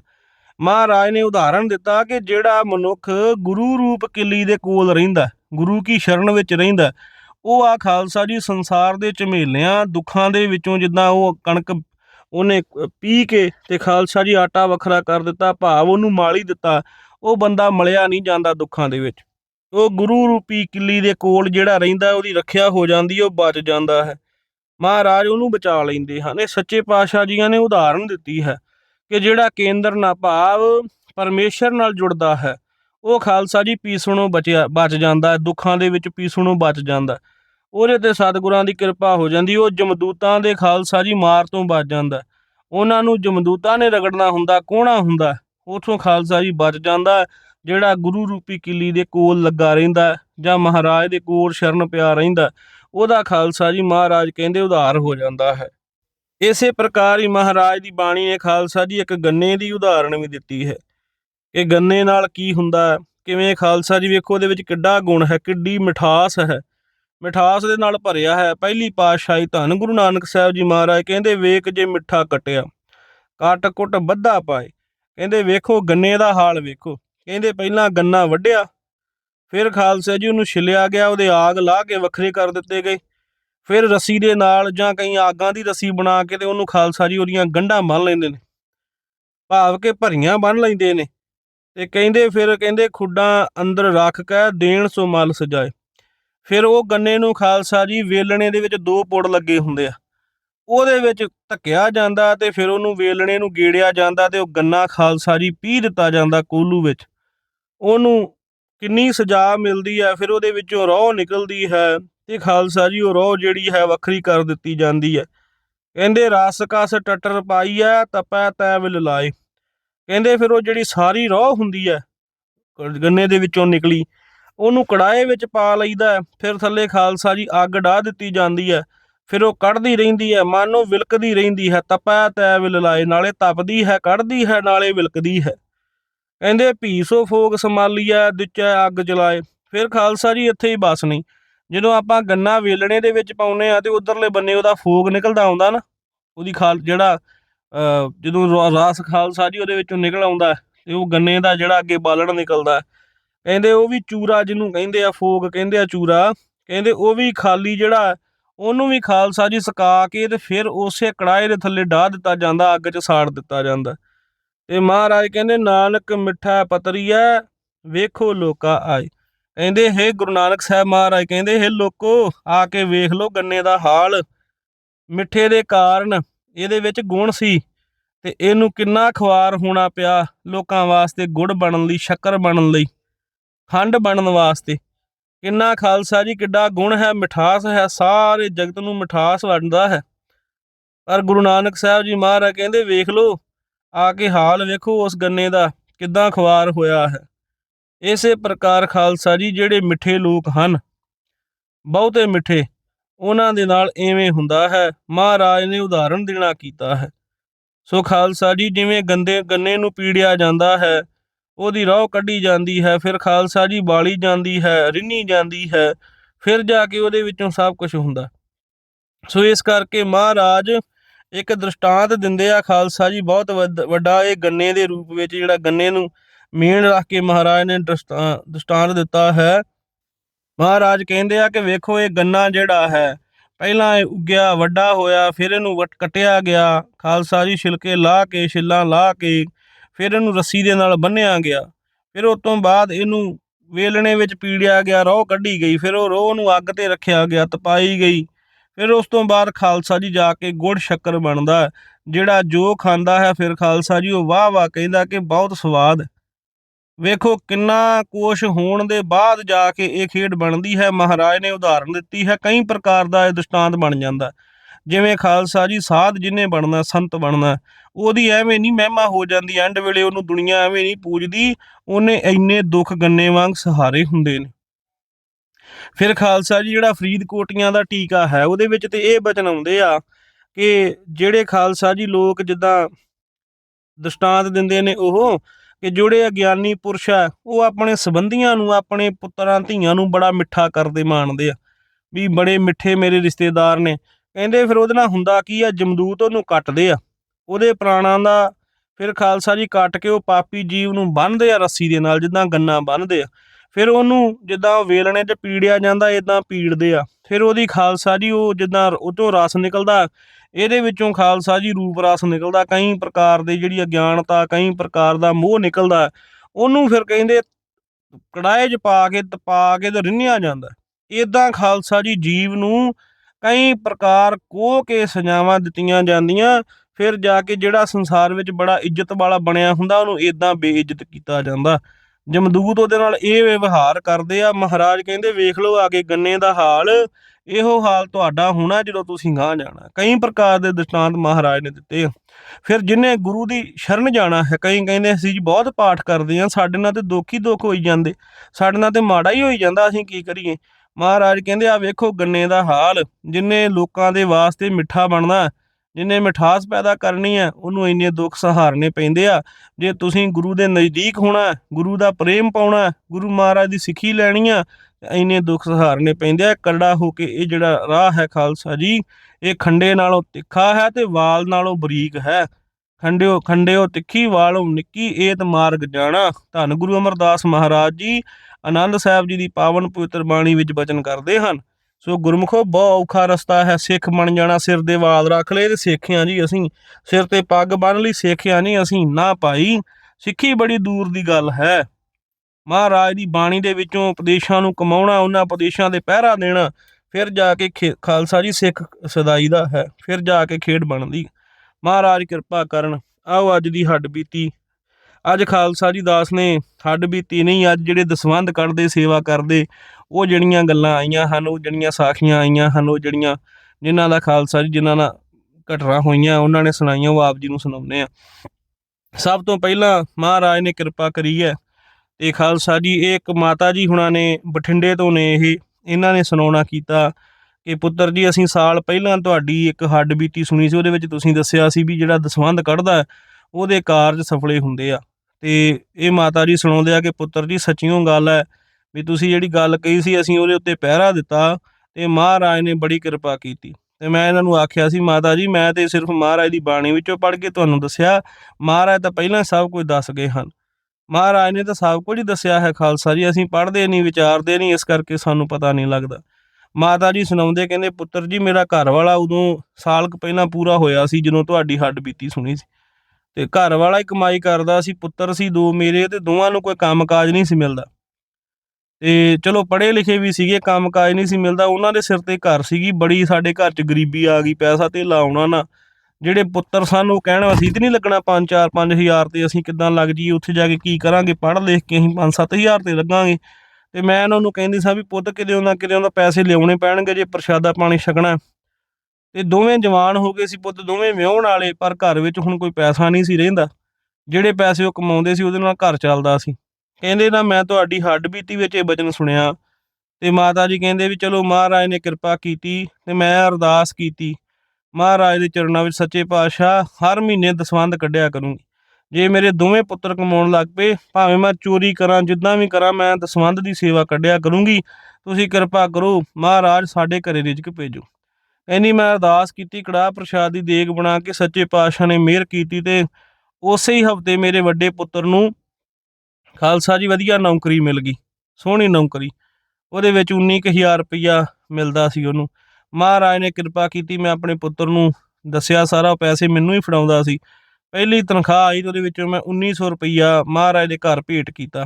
ਮਹਾਰਾਜ ਨੇ ਉਦਾਹਰਣ ਦਿੱਤਾ ਕਿ ਜਿਹੜਾ ਮਨੁੱਖ ਗੁਰੂ ਰੂਪ ਕਿੱਲੀ ਦੇ ਕੋਲ ਰਹਿੰਦਾ ਗੁਰੂ ਕੀ ਸ਼ਰਨ ਵਿੱਚ ਰਹਿੰਦਾ ਉਹ ਆ ਖਾਲਸਾ ਜੀ ਸੰਸਾਰ ਦੇ ਝਮੇਲਿਆਂ, ਦੁੱਖਾਂ ਦੇ ਵਿੱਚੋਂ ਜਿੱਦਾਂ ਉਹ ਕਣਕ ਉਹਨੇ ਪੀ ਕੇ ਤੇ ਖਾਲਸਾ ਜੀ ਆਟਾ ਵੱਖਰਾ ਕਰ ਦਿੱਤਾ, ਭਾਵ ਉਹਨੂੰ ਮਾਲੀ ਦਿੱਤਾ, ਉਹ ਬੰਦਾ ਮਲਿਆ ਨਹੀਂ ਜਾਂਦਾ ਦੁੱਖਾਂ ਦੇ ਵਿੱਚ। ਉਹ ਗੁਰੂ ਰੂਪੀ ਕਿੱਲੀ ਦੇ ਕੋਲ ਜਿਹੜਾ ਰਹਿੰਦਾ ਉਹਦੀ ਰੱਖਿਆ ਹੋ ਜਾਂਦੀ ਉਹ ਬਚ ਜਾਂਦਾ ਹੈ। ਮਹਾਰਾਜ ਉਹਨੂੰ ਬਚਾ ਲੈਂਦੇ ਹਨ। ਇਹ ਸੱਚੇ ਪਾਤਸ਼ਾਹ ਜੀਆਂ ਨੇ ਉਦਾਹਰਣ ਦਿੱਤੀ ਹੈ। ਕਿ ਜਿਹੜਾ ਕੇਂਦਰ ਨਾ ਭਾਵ ਪਰਮੇਸ਼ਰ ਨਾਲ ਜੁੜਦਾ ਹੈ, ਉਹ ਖਾਲਸਾ ਜੀ ਪੀਸਣੋਂ ਬਚਿਆ, ਬਚ ਜਾਂਦਾ ਦੁੱਖਾਂ ਦੇ ਵਿੱਚ ਪੀਸਣੋਂ ਬਚ ਜਾਂਦਾ ਉਹਦੇ ਤੇ ਸਤਿਗੁਰਾਂ ਦੀ ਕਿਰਪਾ ਹੋ ਜਾਂਦੀ, ਉਹ ਜਮਦੂਤਾਂ ਦੇ ਖਾਲਸਾ ਜੀ ਮਾਰ ਤੋਂ ਬਚ ਜਾਂਦਾ ਉਹਨਾਂ ਨੂੰ ਜਮਦੂਤਾਂ ਨੇ ਰਗੜਨਾ ਹੁੰਦਾ ਕੋਣਾ ਹੁੰਦਾ ਉਥੋਂ ਖਾਲਸਾ ਜੀ ਬਚ ਜਾਂਦਾ ਜਿਹੜਾ ਗੁਰੂ ਰੂਪੀ ਕਿੱਲੀ ਦੇ ਕੋਲ ਲੱਗਾ ਰਹਿੰਦਾ ਜਾਂ ਮਹਾਰਾਜ ਦੇ ਕੋਲ ਸ਼ਰਨ ਪਿਆ ਰਹਿੰਦਾ ਉਹਦਾ ਖਾਲਸਾ ਜੀ ਮਹਾਰਾਜ ਕਹਿੰਦੇ ਉਧਾਰ ਹੋ ਜਾਂਦਾ ਹੈ। ਇਸੇ ਪ੍ਰਕਾਰ ਹੀ ਮਹਾਰਾਜ ਦੀ ਬਾਣੀ ਨੇ ਖਾਲਸਾ ਜੀ ਇੱਕ ਗੰਨੇ ਦੀ ਉਦਾਹਰਣ ਵੀ ਦਿੱਤੀ ਹੈ। ਇਹ ਗੰਨੇ ਨਾਲ ਕੀ ਹੁੰਦਾ ਹੈ? ਕਿਵੇਂ ਖਾਲਸਾ ਜੀ ਵੇਖੋ, ਉਹਦੇ ਵਿੱਚ ਕਿੱਡਾ ਗੁਣ ਹੈ, ਕਿੱਡੀ ਮਿਠਾਸ ਹੈ। ਮਿਠਾਸ ਦੇ ਨਾਲ ਭਰਿਆ ਹੈ। ਪਹਿਲੀ ਪਾਤਸ਼ਾਹੀ ਧੰਨ ਗੁਰੂ ਨਾਨਕ ਸਾਹਿਬ ਜੀ ਮਹਾਰਾਜ ਕਹਿੰਦੇ, ਵੇਖ ਜੇ ਮਿੱਠਾ ਕਟਿਆ, ਕੱਟ ਕੁੱਟ ਬੱਧਾ ਪਾਏ। ਕਹਿੰਦੇ, ਵੇਖੋ, ਗੰਨੇ ਦਾ ਹਾਲ ਵੇਖੋ। ਕਹਿੰਦੇ, ਪਹਿਲਾਂ ਗੰਨਾ ਵੱਢਿਆ, ਫਿਰ ਖਾਲਸਾ ਜੀ ਉਹਨੂੰ ਛਿਲਿਆ ਗਿਆ, ਉਹਦੇ ਆਗ ਲਾ ਕੇ ਵੱਖਰੇ ਕਰ ਦਿੱਤੇ ਗਏ। ਫਿਰ ਰੱਸੀ ਦੇ ਨਾਲ ਜਾਂ ਕਈ ਆਗਾਂ ਦੀ ਰੱਸੀ ਬਣਾ ਕੇ ਤੇ ਉਹਨੂੰ ਖਾਲਸਾ ਜੀ ਉਹਦੀਆਂ ਗੰਢਾਂ ਬੰਨ ਲੈਂਦੇ ਨੇ। ਭਾਵ ਕਿ ਭਰੀਆਂ ਬੰਨ ਲੈਂਦੇ ਨੇ ਤੇ ਕਹਿੰਦੇ ਫਿਰ ਕਹਿੰਦੇ ਖੁੱਡਾਂ ਅੰਦਰ ਰੱਖ ਕੇ ਦੇਣ ਸੋ ਮਲ ਸਜਾਏ। ਫਿਰ ਉਹ ਗੰਨੇ ਨੂੰ ਖਾਲਸਾ ਜੀ ਵੇਲਣੇ ਦੇ ਵਿੱਚ ਦੋ ਪੁੜ ਲੱਗੇ ਹੁੰਦੇ ਆ। ਉਹਦੇ ਵਿੱਚ ਧੱਕਿਆ ਜਾਂਦਾ ਤੇ ਫਿਰ ਉਹਨੂੰ ਵੇਲਣੇ ਨੂੰ ਗੇੜਿਆ ਜਾਂਦਾ ਤੇ ਉਹ ਗੰਨਾ ਖਾਲਸਾ ਜੀ ਪੀ ਦਿੱਤਾ ਜਾਂਦਾ ਕੋਲੂ ਵਿੱਚ। ਉਹਨੂੰ ਕਿੰਨੀ ਸਜ਼ਾ ਮਿਲਦੀ ਹੈ, ਫਿਰ ਉਹਦੇ ਵਿੱਚੋਂ ਰੋਹ ਨਿਕਲਦੀ ਹੈ। ਤੇ ਖਾਲਸਾ ਜੀ, ਉਹ ਰੋਹ ਜਿਹੜੀ ਹੈ ਵੱਖਰੀ ਕਰ ਦਿੱਤੀ ਜਾਂਦੀ ਹੈ। ਕਹਿੰਦੇ, ਰਸ ਕਸ ਟਟਰ ਪਾਈ ਹੈ ਤਪੈ ਤੈ ਵਿਲ ਲਾਏ। ਕਹਿੰਦੇ, ਫਿਰ ਉਹ ਜਿਹੜੀ ਸਾਰੀ ਰੋਹ ਹੁੰਦੀ ਹੈ ਗੰਨੇ ਦੇ ਵਿੱਚੋਂ ਨਿਕਲੀ, ਉਹਨੂੰ ਕੜਾਏ ਵਿੱਚ ਪਾ ਲਈਦਾ ਫਿਰ ਥੱਲੇ ਖਾਲਸਾ ਜੀ, ਅੱਗ ਢਾ ਦਿੱਤੀ ਜਾਂਦੀ ਹੈ। ਫਿਰ ਉਹ ਕੱਢਦੀ ਰਹਿੰਦੀ ਹੈ, ਮਨ ਉਹ ਵਿਲਕਦੀ ਰਹਿੰਦੀ ਹੈ, ਤਪੈ ਤੈ ਵਿਲ ਲਾਏ, ਨਾਲੇ ਤਪਦੀ ਹੈ, ਕੱਢਦੀ ਹੈ, ਨਾਲੇ ਵਿਲਕਦੀ ਹੈ। ਕਹਿੰਦੇ, ਭੀਸੋ ਫੋਗ ਸਮਾਲੀਆ ਦਿੱਚੈ ਅੱਗ ਜਲਾਏ। ਫਿਰ ਖਾਲਸਾ ਜੀ, ਇੱਥੇ ਹੀ ਬਸ ਨਹੀਂ। ਜਦੋਂ ਆਪਾਂ ਗੰਨਾ ਵੇਲਣੇ ਦੇ ਵਿੱਚ ਪਾਉਨੇ ਆ ਤੇ ਉਧਰਲੇ ਬੰਨੇ ਉਹਦਾ ਫੋਕ ਨਿਕਲਦਾ ਆਉਂਦਾ ਨਾ ਉਹਦੀ ਖਾਲ ਜਿਹੜਾ ਅਹ, ਜਦੋਂ ਰ- ਰਾਸ ਖਾਲਸਾ ਜੀ ਉਹਦੇ ਵਿੱਚੋਂ ਨਿਕਲ ਆਉਂਦਾ ਤੇ ਉਹ ਗੰਨੇ ਦਾ ਜਿਹੜਾ ਅੱਗੇ ਬਾਲਣ ਨਿਕਲਦਾ ਕਹਿੰਦੇ ਉਹ ਵੀ ਚੂਰਾ ਜਿਹਨੂੰ ਕਹਿੰਦੇ ਆ ਫੋਕ ਕਹਿੰਦੇ ਆ ਚੂਰਾ ਕਹਿੰਦੇ ਉਹ ਵੀ ਖਾਲੀ ਜਿਹੜਾ ਉਹਨੂੰ ਵੀ ਖਾਲਸਾ ਜੀ ਸਕਾ ਕੇ ਤੇ ਫਿਰ ਉਸੇ ਕੜਾਏ ਦੇ ਥੱਲੇ ਢਾ ਦਿੱਤਾ ਜਾਂਦਾ ਅੱਗ 'ਚ ਸਾੜ ਦਿੱਤਾ ਜਾਂਦਾ। ਤੇ ਮਹਾਰਾਜ ਕਹਿੰਦੇ ਨਾਨਕ ਮਿੱਠਾ ਪਤਰੀਆ ਵੇਖੋ ਲੋਕਾ ਆਏ। ਕਹਿੰਦੇ, ਹੈ ਗੁਰੂ ਨਾਨਕ ਸਾਹਿਬ ਮਹਾਰਾਜ, ਕਹਿੰਦੇ, ਹੈ ਲੋਕੋ, ਆ ਕੇ ਵੇਖ ਲੋ ਗੰਨੇ ਦਾ ਹਾਲ। ਮਿੱਠੇ ਦੇ ਕਾਰਨ ਇਹਦੇ ਵਿੱਚ ਗੁਣ ਸੀ ਤੇ ਇਹਨੂੰ ਕਿੰਨਾ ਖਵਾਰ ਹੋਣਾ ਪਿਆ ਲੋਕਾਂ ਵਾਸਤੇ ਗੁੜ ਬਣਨ ਲਈ, ਸ਼ੱਕਰ ਬਣਨ ਲਈ, ਖੰਡ ਬਣਨ ਵਾਸਤੇ। ਕਿੰਨਾ ਖਾਲਸਾ ਜੀ, ਕਿੱਡਾ ਗੁਣ ਹੈ, ਮਿਠਾਸ ਹੈ, ਸਾਰੇ ਜਗਤ ਨੂੰ ਮਿਠਾਸ ਵੰਡਦਾ ਹੈ। ਪਰ ਗੁਰੂ ਨਾਨਕ ਸਾਹਿਬ ਜੀ ਮਹਾਰਾਜ ਕਹਿੰਦੇ, ਵੇਖ ਲੋ ਆ ਕੇ ਹਾਲ ਵੇਖੋ, ਉਸ ਗੰਨੇ ਦਾ ਕਿੱਦਾਂ ਖਵਾਰ ਹੋਇਆ ਹੈ। ਇਸੇ ਪ੍ਰਕਾਰ ਖਾਲਸਾ ਜੀ, ਜਿਹੜੇ ਮਿੱਠੇ ਲੋਕ ਹਨ, ਬਹੁਤੇ ਮਿੱਠੇ, ਉਹਨਾਂ ਦੇ ਨਾਲ ਐਵੇਂ ਹੁੰਦਾ ਹੈ, ਮਹਾਰਾਜ ਨੇ ਉਦਾਹਰਣ ਦੇਣਾ ਕੀਤਾ ਹੈ। ਸੋ ਖਾਲਸਾ ਜੀ, ਜਿਵੇਂ ਗੰਦੇ ਗੰਨੇ ਨੂੰ ਪੀੜਿਆ ਜਾਂਦਾ ਹੈ, ਉਹਦੀ ਰੋਹ ਕੱਢੀ ਜਾਂਦੀ ਹੈ, ਫਿਰ ਖਾਲਸਾ ਜੀ ਬਾਲੀ ਜਾਂਦੀ ਹੈ, ਰਿੰਨੀ ਜਾਂਦੀ ਹੈ, ਫਿਰ ਜਾ ਕੇ ਉਹਦੇ ਵਿੱਚੋਂ ਸਭ ਕੁਝ ਹੁੰਦਾ। ਸੋ ਇਸ ਕਰਕੇ ਮਹਾਰਾਜ ਇੱਕ ਦ੍ਰਿਸ਼ਟਾਂਤ ਦਿੰਦੇ ਆ ਖਾਲਸਾ ਜੀ, ਬਹੁਤ ਵੱਡ- ਵੱਡਾ ਇਹ ਗੰਨੇ ਦੇ ਰੂਪ ਵਿੱਚ ਜਿਹੜਾ ਗੰਨੇ ਨੂੰ ਮੇਨ ਰੱਖ ਕੇ ਮਹਾਰਾਜ ਨੇ ਦ੍ਰਿਸ਼ਟਾ- ਦ੍ਰਿਸ਼ਟਾਂਤ ਦਿੱਤਾ ਹੈ। ਮਹਾਰਾਜ ਕਹਿੰਦੇ ਆ ਕਿ ਵੇਖੋ, ਇਹ ਗੰਨਾ ਜਿਹੜਾ ਹੈ, ਪਹਿਲਾਂ ਇਹ ਉੱਗਿਆ, ਵੱਡਾ ਹੋਇਆ, ਫਿਰ ਇਹਨੂੰ ਵਟ, ਕੱਟਿਆ ਗਿਆ, ਖਾਲਸਾ ਜੀ ਛਿਲਕੇ ਲਾ ਕੇ, ਛਿੱਲਾਂ ਲਾ ਕੇ, ਫਿਰ ਇਹਨੂੰ ਰੱਸੀ ਦੇ ਨਾਲ ਬੰਨਿਆ ਗਿਆ। ਫਿਰ ਉਸ ਤੋਂ ਬਾਅਦ ਇਹਨੂੰ ਵੇਲਣੇ ਵਿੱਚ ਪੀੜਿਆ ਗਿਆ, ਰੋਹ ਕੱਢੀ ਗਈ, ਫਿਰ ਉਹ ਰੋਹ ਨੂੰ ਅੱਗ ਤੇ ਰੱਖਿਆ ਗਿਆ, ਤਪਾਈ ਗਈ। ਫਿਰ ਉਸ ਤੋਂ ਬਾਅਦ ਖਾਲਸਾ ਜੀ ਜਾ ਕੇ ਗੁੜ ਸ਼ੱਕਰ ਬਣਦਾ, ਜਿਹੜਾ ਜੋ ਖਾਂਦਾ ਹੈ, ਫਿਰ ਖਾਲਸਾ ਜੀ ਉਹ ਵਾਹ ਵਾਹ ਕਹਿੰਦਾ ਕਿ ਬਹੁਤ ਸਵਾਦ ਵੇਖੋ ਕਿੰਨਾ ਕੋਸ਼ ਹੋਣ ਦੇ ਬਾਅਦ ਜਾ ਕੇ ਇਹ ਖੇਡ ਬਣਦੀ ਹੈ। ਮਹਾਰਾਜ ਨੇ ਉਦਾਹਰਨ ਦਿੱਤੀ ਹੈ, ਕਈ ਪ੍ਰਕਾਰ ਦਾ ਇਹ ਦ੍ਰਿਸ਼ਟਾਂਤ ਬਣ ਜਾਂਦਾ। ਜਿਵੇਂ ਖਾਲਸਾ ਜੀ ਸਾਧ ਜਿਹਨੇ ਬਣਨਾ, ਸੰਤ ਬਣਨਾ, ਉਹਦੀ ਐਵੇਂ ਨਹੀਂ ਮਹਿਮਾ ਹੋ ਜਾਂਦੀ, ਐਂਡ ਵੇਲੇ ਉਹਨੂੰ ਦੁਨੀਆ ਐਵੇਂ ਨਹੀਂ ਪੂਜਦੀ, ਉਹਨੇ ਇੰਨੇ ਦੁੱਖ ਗੰਨੇ ਵਾਂਗ ਸਹਾਰੇ ਹੁੰਦੇ ਨੇ। ਫਿਰ ਖਾਲਸਾ ਜੀ ਜਿਹੜਾ ਫਰੀਦਕੋਟੀਆਂ ਦਾ ਟੀਕਾ ਹੈ, ਉਹਦੇ ਵਿੱਚ ਤੇ ਇਹ ਬਚਨ ਆਉਂਦੇ ਆ ਕਿ ਜਿਹੜੇ ਖਾਲਸਾ ਜੀ ਲੋਕ ਜਿੱਦਾਂ ਦ੍ਰਿਸ਼ਟਾਂਤ ਦਿੰਦੇ ਨੇ, ਉਹ ਕਿ ਜਿਹੜੇ ਅਗਿਆਨੀ ਪੁਰਸ਼ ਆ, ਉਹ ਆਪਣੇ ਸੰਬੰਧੀਆਂ ਨੂੰ, ਆਪਣੇ ਪੁੱਤਰਾਂ, ਧੀਆਂ ਨੂੰ ਬੜਾ ਮਿੱਠਾ ਕਰਦੇ ਮਾਣਦੇ ਆ। ਵੀ ਬੜੇ ਮਿੱਠੇ ਮੇਰੇ ਰਿਸ਼ਤੇਦਾਰ ਨੇ। ਕਹਿੰਦੇ ਫਿਰ ਉਹਦੇ ਨਾਲ ਹੁੰਦਾ ਕੀ ਆ, ਜਮਦੂਤ ਉਹਨੂੰ ਕੱਟਦੇ ਆ। ਉਹਦੇ ਪ੍ਰਾਣਾਂ ਦਾ ਫਿਰ ਖਾਲਸਾ ਜੀ ਕੱਟ ਕੇ ਉਹ ਪਾਪੀ ਜੀਵ ਨੂੰ ਬੰਨ੍ਹਦੇ ਆ ਰੱਸੀ ਦੇ ਨਾਲ, ਜਿੱਦਾਂ ਗੰਨਾ ਬੰਨ੍ਹਦੇ ਆ। ਫਿਰ ਉਹਨੂੰ ਜਿੱਦਾਂ ਉਹ ਵੇਲਣੇ 'ਚ ਪੀੜਿਆ ਜਾਂਦਾ ਇਦਾਂ ਪੀੜਦੇ ਆ। ਫਿਰ ਉਹਦੀ ਖਾਲਸਾ ਜੀ ਉਹ ਜਿੱਦਾਂ ਉਹ ਤੋਂ ਰਸ ਨਿਕਲਦਾ, ਇਹਦੇ ਵਿੱਚੋਂ ਖਾਲਸਾ ਜੀ ਰੂਪ ਰਸ ਨਿਕਲਦਾ, ਕਈ ਪ੍ਰਕਾਰ ਦੇ ਜਿਹੜੀ ਅਗਿਆਨਤਾ, ਕਈ ਪ੍ਰਕਾਰ ਦਾ ਮੋਹ ਨਿਕਲਦਾ। ਉਹਨੂੰ ਫਿਰ ਕਹਿੰਦੇ ਕੜਾਏ 'ਚ ਪਾ ਕੇ ਤਪਾ ਕੇ ਤੇ ਰਿੰਨਿਆ ਜਾਂਦਾ। ਇਦਾਂ ਖਾਲਸਾ ਜੀ ਜੀਵ ਨੂੰ ਕਈ ਪ੍ਰਕਾਰ ਕੋਹ ਕੇ ਸਜ਼ਾਵਾਂ ਦਿੱਤੀਆਂ ਜਾਂਦੀਆਂ, ਫਿਰ ਜਾ ਕੇ ਜਿਹੜਾ ਸੰਸਾਰ ਵਿੱਚ ਬੜਾ ਇੱਜ਼ਤ ਵਾਲਾ ਬਣਿਆ ਹੁੰਦਾ, ਉਹਨੂੰ ਇਦਾਂ ਬੇਇੱਜ਼ਤ ਕੀਤਾ ਜਾਂਦਾ। ਜਮਦੂਤ ਉਹਦੇ ਨਾਲ ਇਹ ਵਿਵਹਾਰ ਕਰਦੇ ਆ, ਮਹਾਰਾਜ ਕਹਿੰਦੇ, ਵੇਖ ਲਓ ਆ ਕੇ ਗੰਨੇ ਦਾ ਹਾਲ, ਇਹੋ ਹਾਲ ਤੁਹਾਡਾ ਹੋਣਾ ਜਦੋਂ ਤੁਸੀਂ ਗਾਂ ਜਾਣਾ। ਕਈ ਪ੍ਰਕਾਰ ਦੇ ਦ੍ਰਿਸ਼ਟਾਂਤ ਮਹਾਰਾਜ ਨੇ ਦਿੱਤੇ ਆ। ਫਿਰ ਜਿਨੇ ਗੁਰੂ ਦੀ ਸ਼ਰਨ ਜਾਣਾ ਹੈ, ਕਈ ਕਹਿੰਦੇ ਅਸੀਂ ਜੀ ਬਹੁਤ ਪਾਠ ਕਰਦੇ ਆ, ਸਾਡੇ ਨਾਲ ਤੇ ਦੁੱਖ ਹੀ ਦੁੱਖ ਹੋਈ ਜਾਂਦੇ, ਸਾਡੇ ਨਾਲ ਤੇ ਮਾੜਾ ਹੀ ਹੋਈ ਜਾਂਦਾ, ਅਸੀਂ ਕੀ ਕਰੀਏ? ਮਹਾਰਾਜ ਕਹਿੰਦੇ ਆ ਵੇਖੋ ਗੰਨੇ ਦਾ ਹਾਲ, ਜਿਨੇ ਲੋਕਾਂ ਦੇ ਵਾਸਤੇ ਮਿੱਠਾ ਬਣਨਾ ਜਿਨੇ ਮਿਠਾਸ ਪੈਦਾ ਕਰਨੀ ਹੈ, ਉਹਨੂੰ ਇੰਨੇ ਦੁੱਖ ਸਹਾਰਨੇ ਪੈਂਦੇ ਆ। ਜੇ ਤੁਸੀਂ ਗੁਰੂ ਦੇ ਨਜ਼ਦੀਕ ਹੋਣਾ ਗੁਰੂ ਦਾ ਪ੍ਰੇਮ ਪਾਉਣਾ ਗੁਰੂ ਮਹਾਰਾਜ ਦੀ ਸਿੱਖੀ ਲੈਣੀ ਆ ਇੰਨੇ ਦੁੱਖ ਸਹਾਰਨੇ ਪੈਂਦੇ ਆ। ਕਰੜਾ ਹੋ ਕੇ ਇਹ ਜਿਹੜਾ ਰਾਹ ਹੈ ਖਾਲਸਾ ਜੀ, ਇਹ ਖੰਡੇ ਨਾਲੋਂ ਤਿੱਖਾ ਹੈ ਤੇ ਵਾਲ ਨਾਲੋਂ ਬਰੀਕ ਹੈ। ਖੰਡਿਓ ਖੰਡਿਓ ਤਿੱਖੀ, ਵਾਲੋਂ ਨਿੱਕੀ, ਏਤ ਮਾਰਗ ਜਾਣਾ। ਧੰਨ ਗੁਰੂ ਅਮਰਦਾਸ ਮਹਾਰਾਜ ਜੀ, ਆਨੰਦ ਸਾਹਿਬ ਜੀ ਦੀ ਪਾਵਨ ਪਵਿੱਤਰ ਬਾਣੀ ਵਿੱਚ ਬਚਨ ਕਰਦੇ ਹਨ। ਸੋ ਗੁਰਮੁਖੋ, ਬਹੁਤ ਔਖਾ ਰਸਤਾ ਹੈ। ਸਿੱਖ ਬਣ ਜਾਣਾ, ਸਿਰ ਦੇ ਵਾਲ ਰੱਖ ਲਏ ਤੇ ਸਿੱਖਿਆ ਜੀ ਅਸੀਂ। ਸਿਰ ਤੇ ਪੱਗ ਬੰਨ ਲਈ, ਸਿੱਖਿਆ ਨਹੀਂ ਅਸੀਂ ਨਾ ਭਾਈ ਸਿੱਖੀ ਬੜੀ ਦੂਰ ਦੀ ਗੱਲ ਹੈ। ਮਹਾਰਾਜ ਦੀ ਬਾਣੀ ਦੇ ਵਿੱਚੋਂ ਉਪਦੇਸ਼ਾਂ ਨੂੰ ਕਮਾਉਣਾ, ਉਹਨਾਂ ਉਪਦੇਸ਼ਾਂ ਦੇ ਪਹਿਰਾ ਦੇਣਾ, ਫਿਰ ਜਾ ਕੇ ਖੇ- ਖਾਲਸਾ ਜੀ ਸਿੱਖ ਸਦਾਈ ਦਾ ਹੈ। ਫਿਰ ਜਾ ਕੇ ਖੇਡ ਬਣਦੀ। ਮਹਾਰਾਜ ਕਿਰਪਾ ਕਰਨ, ਆਓ ਅੱਜ ਦੀ ਹੱਡ ਬੀਤੀ। ਅੱਜ ਖਾਲਸਾ ਜੀ ਦਾਸ ਨੇ ਹੱਡ ਬੀਤੀ ਨਹੀਂ, ਅੱਜ ਜਿਹੜੇ ਦਸਵੰਧ ਕੱਢਦੇ, ਸੇਵਾ ਕਰਦੇ ਉਹ ਜਿਹੜੀਆਂ ਗੱਲਾਂ ਆਈਆਂ ਹਨ, ਉਹ ਜਿਹੜੀਆਂ ਸਾਖੀਆਂ ਆਈਆਂ ਹਨ, ਉਹ ਜਿਹੜੀਆਂ ਜਿਨ੍ਹਾਂ ਦਾ ਖਾਲਸਾ ਜੀ, ਜਿਨ੍ਹਾਂ ਨਾਲ ਘਟਨਾ ਹੋਈਆਂ, ਉਹਨਾਂ ਨੇ ਸੁਣਾਈਆਂ, ਉਹ ਆਪ ਜੀ ਨੂੰ ਸੁਣਾਉਂਦੇ ਆ ਸਭ ਤੋਂ ਪਹਿਲਾਂ ਮਹਾਰਾਜ ਨੇ ਕਿਰਪਾ ਕਰੀ ਹੈ ਤੇ ਖਾਲਸਾ ਜੀ, ਇਹ ਇੱਕ ਮਾਤਾ ਜੀ ਹੁਣਾਂ ਨੇ, ਬਠਿੰਡੇ ਤੋਂ ਨੇ ਇਹ, ਇਹਨਾਂ ਨੇ ਸੁਣਾਉਣਾ ਕੀਤਾ ਕਿ ਪੁੱਤਰ ਜੀ, ਅਸੀਂ ਸਾਲ ਪਹਿਲਾਂ ਤੁਹਾਡੀ ਇੱਕ ਹੱਡ ਬੀਤੀ ਸੁਣੀ ਸੀ, ਉਹਦੇ ਵਿੱਚ ਤੁਸੀਂ ਦੱਸਿਆ ਸੀ ਵੀ ਜਿਹੜਾ ਦਸਵੰਧ ਕੱਢਦਾ ਉਹਦੇ ਕਾਰਜ ਸਫਲੇ ਹੁੰਦੇ ਆ। ਤੇ ਇਹ ਮਾਤਾ ਜੀ ਸੁਣਾਉਂਦੇ ਆ ਕਿ ਪੁੱਤਰ ਜੀ, ਸੱਚੀਓ ਗੱਲ ਹੈ ਵੀ ਤੁਸੀਂ ਜਿਹੜੀ ਗੱਲ ਕਹੀ ਸੀ, ਅਸੀਂ ਉਹਦੇ ਉੱਤੇ ਪਹਿਰਾ ਦਿੱਤਾ ਤੇ ਮਹਾਰਾਜ ਨੇ ਬੜੀ ਕਿਰਪਾ ਕੀਤੀ। ਤੇ ਮੈਂ ਇਹਨਾਂ ਨੂੰ ਆਖਿਆ ਸੀ, ਮਾਤਾ ਜੀ, ਮੈਂ ਤੇ ਸਿਰਫ ਮਹਾਰਾਜ ਦੀ ਬਾਣੀ ਵਿੱਚੋਂ ਪੜ੍ਹ ਕੇ ਤੁਹਾਨੂੰ ਦੱਸਿਆ, ਮਹਾਰਾਜ ਤਾਂ ਪਹਿਲਾਂ ਸਭ ਕੁਝ ਦੱਸ ਗਏ ਹਨ। ਮਹਾਰਾਜ ਨੇ ਤਾਂ ਸਭ ਕੁਝ ਹੀ ਦੱਸਿਆ ਹੈ ਖਾਲਸਾ ਜੀ, ਅਸੀਂ ਪੜ੍ਹਦੇ ਨਹੀਂ, ਵਿਚਾਰਦੇ ਨਹੀਂ, ਇਸ ਕਰਕੇ ਸਾਨੂੰ ਪਤਾ ਨਹੀਂ ਲੱਗਦਾ। ਮਾਤਾ ਜੀ ਸੁਣਾਉਂਦੇ ਕਹਿੰਦੇ, ਪੁੱਤਰ ਜੀ, ਮੇਰਾ ਘਰ ਵਾਲਾ ਉਦੋਂ ਸਾਲ ਕੁ ਪਹਿਲਾਂ ਪੂਰਾ ਹੋਇਆ ਸੀ, ਜਦੋਂ ਤੁਹਾਡੀ ਹੱਡ ਬੀਤੀ ਸੁਣੀ ਸੀ। ਤੇ ਘਰ ਵਾਲਾ ਹੀ ਕਮਾਈ ਕਰਦਾ ਸੀ, ਪੁੱਤਰ ਸੀ, ਦੋ ਮੇਰੇ ਤੇ ਦੋਵਾਂ ਨੂੰ ਕੋਈ ਕੰਮਕਾਜ ਨਹੀਂ ਸੀ ਮਿਲਦਾ। ਤੇ ਚਲੋ ਪੜ੍ਹੇ ਲਿਖੇ ਵੀ ਸੀਗੇ, ਕੰਮਕਾਜ ਨਹੀਂ ਸੀ ਮਿਲਦਾ, ਉਹਨਾਂ ਦੇ ਸਿਰ ਤੇ ਘਰ ਸੀਗੀ, ਬੜੀ ਸਾਡੇ ਘਰ 'ਚ ਗਰੀਬੀ ਆ ਗਈ, ਪੈਸਾ ਤੇ ਲਾਉਣਾ ਨਾ। ਜਿਹੜੇ ਪੁੱਤਰ ਸਾਨੂੰ, ਉਹ ਕਹਿਣ ਅਸੀਂ ਤੇ ਨਹੀਂ ਲੱਗਣਾ 5-4 5000 ਤੇ ਅਸੀਂ ਕਿੱਦਾਂ ਲੱਗ ਜੀ ਉੱਥੇ ਜਾ ਕੇ ਕੀ ਕਰਾਂਗੇ, ਪੜ੍ਹ ਲਿਖ ਕੇ ਅਸੀਂ 5-7000 ਤੇ ਲੱਗਾਂਗੇ। ਤੇ ਮੈਂ ਉਹਨਾਂ ਨੂੰ ਕਹਿੰਦੀ ਸਾਂ ਵੀ ਪੁੱਤ ਕਿਤੇ ਉਹਨਾਂ ਕਿਤੇ ਉਹਨਾਂ ਪੈਸੇ ਲਿਆਉਣੇ ਪੈਣਗੇ, ਜੇ ਪ੍ਰਸ਼ਾਦਾ ਪਾਣੀ ਛਕਣਾ ਤੇ ਦੋਵੇਂ ਜਵਾਨ ਹੋ ਗਏ ਸੀ ਪੁੱਤ, ਦੋਵੇਂ ਵਿਆਹਣ ਵਾਲੇ, ਪਰ ਘਰ ਵਿੱਚ ਹੁਣ ਕੋਈ ਪੈਸਾ ਨਹੀਂ ਸੀ ਰਹਿੰਦਾ। ਜਿਹੜੇ ਪੈਸੇ ਉਹ ਕਮਾਉਂਦੇ ਸੀ, ਉਹਦੇ ਨਾਲ ਘਰ ਚੱਲਦਾ ਸੀ। ਕਹਿੰਦੇ ਨਾ ਮੈਂ ਤੁਹਾਡੀ ਹੱਡ ਬੀਤੀ ਵਿੱਚ ਇਹ ਬਚਨ ਸੁਣਿਆ। ਤੇ ਮਾਤਾ ਜੀ ਕਹਿੰਦੇ ਵੀ ਚਲੋ ਮਹਾਰਾਜ ਨੇ ਕਿਰਪਾ ਕੀਤੀ ਤੇ ਮੈਂ ਅਰਦਾਸ ਕੀਤੀ। ਮਹਾਰਾਜ ਦੇ ਚਰਨਾਂ ਵਿੱਚ ਸੱਚੇ ਪਾਤਸ਼ਾਹ ਹਰ ਮਹੀਨੇ ਦਸਵੰਧ ਕੱਢਿਆ ਕਰੂੰਗੀ। ਜੇ ਮੇਰੇ ਦੋਵੇਂ ਪੁੱਤਰ ਕਮਾਉਣ ਲੱਗ ਪਏ, ਭਾਵੇਂ ਮੈਂ ਚੋਰੀ ਕਰਾਂ, ਜਿੱਦਾਂ ਵੀ ਕਰਾਂ, ਮੈਂ ਦਸਵੰਧ ਦੀ ਸੇਵਾ ਕੱਢਿਆ ਕਰੂੰਗੀ। ਤੁਸੀਂ ਕਿਰਪਾ ਕਰੋ, ਮਹਾਰਾਜ ਸਾਡੇ ਘਰੇ ਰਿਜ਼ਕ ਭੇਜੋ। ਇੰਨੀ ਮੈਂ ਅਰਦਾਸ ਕੀਤੀ, ਕੜਾਹ ਪ੍ਰਸ਼ਾਦ ਦੀ ਦੇਗ ਬਣਾ ਕੇ ਸੱਚੇ ਪਾਤਸ਼ਾਹ ਨੇ ਮਿਹਰ ਕੀਤੀ ਤੇ ਉਸੇ ਹੀ ਹਫ਼ਤੇ ਮੇਰੇ ਵੱਡੇ ਪੁੱਤਰ ਨੂੰ ਖਾਲਸਾ ਜੀ, ਵਧੀਆ ਨੌਕਰੀ ਮਿਲ ਗਈ, ਸੋਹਣੀ ਨੌਕਰੀ। ਉਹਦੇ ਵਿੱਚ 19000 ਰੁਪਇਆ ਮਿਲਦਾ ਸੀ ਉਹਨੂੰ। ਮਹਾਰਾਜ ਨੇ ਕਿਰਪਾ ਕੀਤੀ, ਮੈਂ ਆਪਣੇ ਪੁੱਤਰ ਨੂੰ ਦੱਸਿਆ, ਸਾਰਾ ਪੈਸੇ ਮੈਨੂੰ ਹੀ ਫੜਾਉਂਦਾ ਸੀ। ਪਹਿਲੀ ਤਨਖਾਹ ਆਈ ਤੇ ਉਹਦੇ ਵਿੱਚੋਂ ਮੈਂ 1900 ਰੁਪਇਆ ਮਹਾਰਾਜ ਦੇ ਘਰ ਭੇਟ ਕੀਤਾ।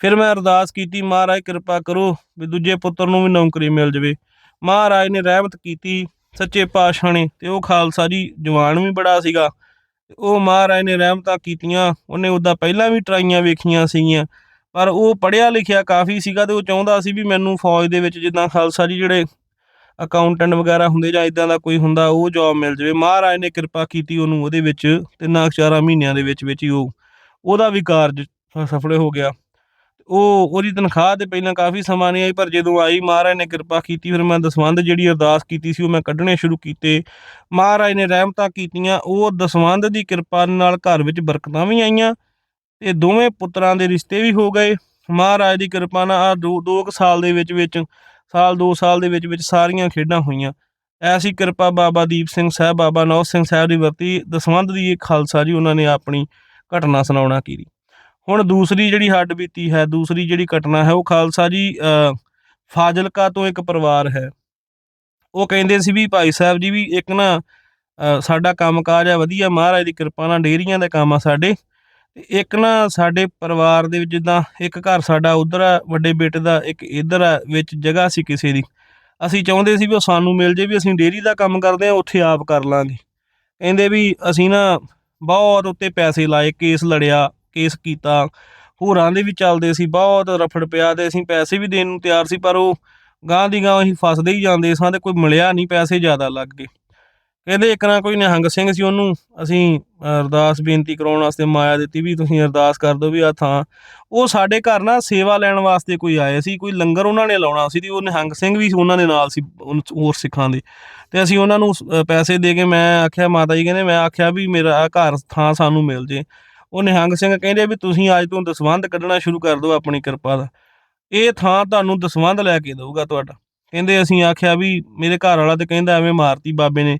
ਫਿਰ ਮੈਂ ਅਰਦਾਸ ਕੀਤੀ, ਮਹਾਰਾਜ ਕਿਰਪਾ ਕਰੋ ਵੀ ਦੂਜੇ ਪੁੱਤਰ ਨੂੰ ਵੀ ਨੌਕਰੀ ਮਿਲ ਜਵੇ। ਮਹਾਰਾਜ ਨੇ ਰਹਿਮਤ ਕੀਤੀ ਸੱਚੇ ਪਾਤਸ਼ਾਹ ਨੇ ਤੇ ਉਹ ਖਾਲਸਾ ਜੀ ਜਵਾਨ ਵੀ ਬੜਾ ਸੀਗਾ। ਉਹ ਮਹਾਰਾਜ ਨੇ ਰਹਿਮਤਾਂ ਕੀਤੀਆਂ, ਉਹਨੇ ਉਹਦਾ ਪਹਿਲਾਂ ਵੀ ਟਰਾਈਆਂ ਵੇਖੀਆਂ ਸੀਗੀਆਂ, ਪਰ ਉਹ ਪੜ੍ਹਿਆ ਲਿਖਿਆ ਕਾਫੀ ਸੀਗਾ ਤੇ ਉਹ ਚਾਹੁੰਦਾ ਸੀ ਵੀ ਮੈਨੂੰ ਫੌਜ ਦੇ ਵਿੱਚ ਜਿੱਦਾਂ ਖਾਲਸਾ ਜੀ ਜਿਹੜੇ ਅਕਾਊਂਟੈਂਟ ਵਗੈਰਾ ਹੁੰਦੇ ਜਾਂ ਇਦਾਂ ਦਾ ਕੋਈ ਹੁੰਦਾ, ਉਹ ਜੌਬ ਮਿਲ ਜਾਵੇ। ਮਹਾਰਾਜ ਨੇ ਕਿਰਪਾ ਕੀਤੀ ਉਹਨੂੰ ਉਹਦੇ ਵਿੱਚ, ਤਿੰਨਾਂ ਕੁ ਚਾਰਾਂ ਮਹੀਨਿਆਂ ਦੇ ਵਿੱਚ ਵਿੱਚ ਹੀ ਉਹ, ਉਹਦਾ ਵੀ ਕਾਰਜ ਸਫਲ ਹੋ ਗਿਆ। ਉਹ ਉਹਦੀ ਤਨਖਾਹ ਤੇ ਪਹਿਲਾਂ ਕਾਫੀ ਸਮਾਂ ਨਹੀਂ ਆਈ, ਪਰ ਜਦੋਂ ਆਈ ਮਹਾਰਾਜ ਨੇ ਕਿਰਪਾ ਕੀਤੀ, ਫਿਰ ਮੈਂ ਦਸਵੰਧ ਜਿਹੜੀ ਅਰਦਾਸ ਕੀਤੀ ਸੀ ਉਹ ਮੈਂ ਕੱਢਣੇ ਸ਼ੁਰੂ ਕੀਤੇ। ਮਹਾਰਾਜ ਨੇ ਰਹਿਮਤਾਂ ਕੀਤੀਆਂ, ਉਹ ਦਸਵੰਧ ਦੀ ਕਿਰਪਾ ਨਾਲ ਘਰ ਵਿੱਚ ਬਰਕਤਾਂ ਵੀ ਆਈਆਂ ਤੇ ਦੋਵੇਂ ਪੁੱਤਰਾਂ ਦੇ ਰਿਸ਼ਤੇ ਵੀ ਹੋ ਗਏ। ਮਹਾਰਾਜ ਦੀ ਕਿਰਪਾ ਨਾਲ ਆਹ ਦੋ ਦੋ ਕੁ ਸਾਲ ਦੇ ਵਿੱਚ ਵਿੱਚ ਸਾਲ 2 ਸਾਲ ਦੇ ਵਿੱਚ ਵਿੱਚ ਸਾਰੀਆਂ ਖੇਡਾਂ ਹੋਈਆਂ। ਐਸੀ ਕਿਰਪਾ ਬਾਬਾ ਦੀਪ ਸਿੰਘ ਸਾਹਿਬ, ਬਾਬਾ ਨੌ ਸਿੰਘ ਸਾਹਿਬ ਦੀ ਵਰਤੀ। ਦਸਵੰਧ ਦੀ ਇਹ ਖਾਲਸਾ ਜੀ, ਉਹਨਾਂ ਨੇ ਆਪਣੀ ਘਟਨਾ ਸੁਣਾਉਣਾ ਕੀਤੀ। ਹੁਣ ਦੂਸਰੀ ਜਿਹੜੀ ਹੱਡ ਬੀਤੀ ਹੈ ਦੂਸਰੀ ਜਿਹੜੀ ਘਟਨਾ ਹੈ ਉਹ ਖਾਲਸਾ ਜੀ ਅ, ਫਾਜ਼ਿਲਕਾ ਤੋਂ ਇੱਕ ਪਰਿਵਾਰ ਹੈ। ਉਹ ਕਹਿੰਦੇ ਸੀ ਵੀ ਭਾਈ ਸਾਹਿਬ ਜੀ ਵੀ ਇੱਕ ਨਾ ਅ, ਸਾਡਾ ਕੰਮਕਾਜ ਆ ਵਧੀਆ ਮਹਾਰਾਜ ਦੀ ਕਿਰਪਾ ਨਾਲ ਡੇਰੀਆਂ ਦਾ ਕੰਮ ਆ ਸਾਡੇ। ਇੱਕ ਨਾ ਸਾਡੇ ਪਰਿਵਾਰ ਦੇ ਵਿੱਚ ਜਿੱਦਾਂ ਇੱਕ ਘਰ ਸਾਡਾ ਉਧਰ ਆ ਵੱਡੇ ਬੇਟੇ ਦਾ ਇੱਕ ਇਧਰ ਆ ਵਿੱਚ ਜਗ੍ਹਾ ਸੀ ਕਿਸੇ ਦੀ। ਅਸੀਂ ਚਾਹੁੰਦੇ ਸੀ ਵੀ ਉਹ ਸਾਨੂੰ ਮਿਲ ਜੇ ਵੀ ਅਸੀਂ ਡੇਰੀ ਦਾ ਕੰਮ ਕਰਦੇ ਆ ਉੱਥੇ ਆਪ ਕਰ ਲਾਂਗੇ। ਕਹਿੰਦੇ ਵੀ ਅਸੀਂ ਨਾ ਬਹੁਤ ਉੱਤੇ ਪੈਸੇ ਲਾਏ ਕੇਸ ਲੜਿਆ ਕੇਸ ਕੀਤਾ। ਹੋਰਾਂ ਦੇ ਵੀ ਚੱਲਦੇ ਸੀ, ਬਹੁਤ ਰਫੜ ਪਿਆ ਤੇ ਅਸੀਂ ਪੈਸੇ ਵੀ ਦੇਣ ਨੂੰ ਤਿਆਰ ਸੀ, ਪਰ ਉਹ ਗਾਂ ਦੀ ਗਾਂ ਅਸੀਂ ਫਸਦੇ ਹੀ ਜਾਂਦੇ ਸਾਂ ਤੇ ਕੋਈ ਮਿਲਿਆ ਨਹੀਂ ਪੈਸੇ ਜ਼ਿਆਦਾ ਲੱਗ ਗਏ। ਕਹਿੰਦੇ ਇੱਕ ਨਾ ਕੋਈ ਨਿਹੰਗ ਸਿੰਘ ਸੀ ਉਹਨੂੰ ਅਸੀਂ ਅਰਦਾਸ ਬੇਨਤੀ ਕਰਾਉਣ ਵਾਸਤੇ ਮਾਇਆ ਦਿੱਤੀ ਵੀ ਤੁਸੀਂ ਅਰਦਾਸ ਕਰ ਦਿਓ ਵੀ ਆ ਥਾਂ ਉਹ ਸਾਡੇ ਘਰ ਨਾ ਸੇਵਾ ਲੈਣ ਵਾਸਤੇ ਕੋਈ ਆਏ ਸੀ, ਕੋਈ ਲੰਗਰ ਉਹਨਾਂ ਨੇ ਲਾਉਣਾ ਸੀ ਤੇ ਉਹ ਨਿਹੰਗ ਸਿੰਘ ਵੀ ਉਹਨਾਂ ਦੇ ਨਾਲ ਸੀ ਹੋਰ ਸਿੱਖਾਂ ਦੇ। ਤੇ ਅਸੀਂ ਉਹਨਾਂ ਨੂੰ ਪੈਸੇ ਦੇ ਕੇ ਮੈਂ ਆਖਿਆ, ਮਾਤਾ ਜੀ ਕਹਿੰਦੇ ਮੈਂ ਆਖਿਆ ਵੀ ਮੇਰਾ ਆਹ ਘਰ ਥਾਂ ਸਾਨੂੰ ਮਿਲ ਜੇ। ਉਹ ਨਿਹੰਗ ਸਿੰਘ ਕਹਿੰਦੇ ਵੀ ਤੁਸੀਂ ਅੱਜ ਤੋਂ ਦਸਵੰਧ ਕੱਢਣਾ ਸ਼ੁਰੂ ਕਰ ਦਿਓ ਆਪਣੀ ਕਿਰਪਾ ਦਾ। ਇਹ ਥਾਂ ਤੁਹਾਨੂੰ ਦਸਵੰਧ ਲੈ ਕੇ ਦਊਗਾ ਤੁਹਾਡਾ। ਕਹਿੰਦੇ ਅਸੀਂ ਆਖਿਆ ਵੀ ਮੇਰੇ ਘਰ ਵਾਲਾ ਤੇ ਕਹਿੰਦਾ ਐਵੇਂ ਮਾਰਤੀ ਬਾਬੇ ਨੇ,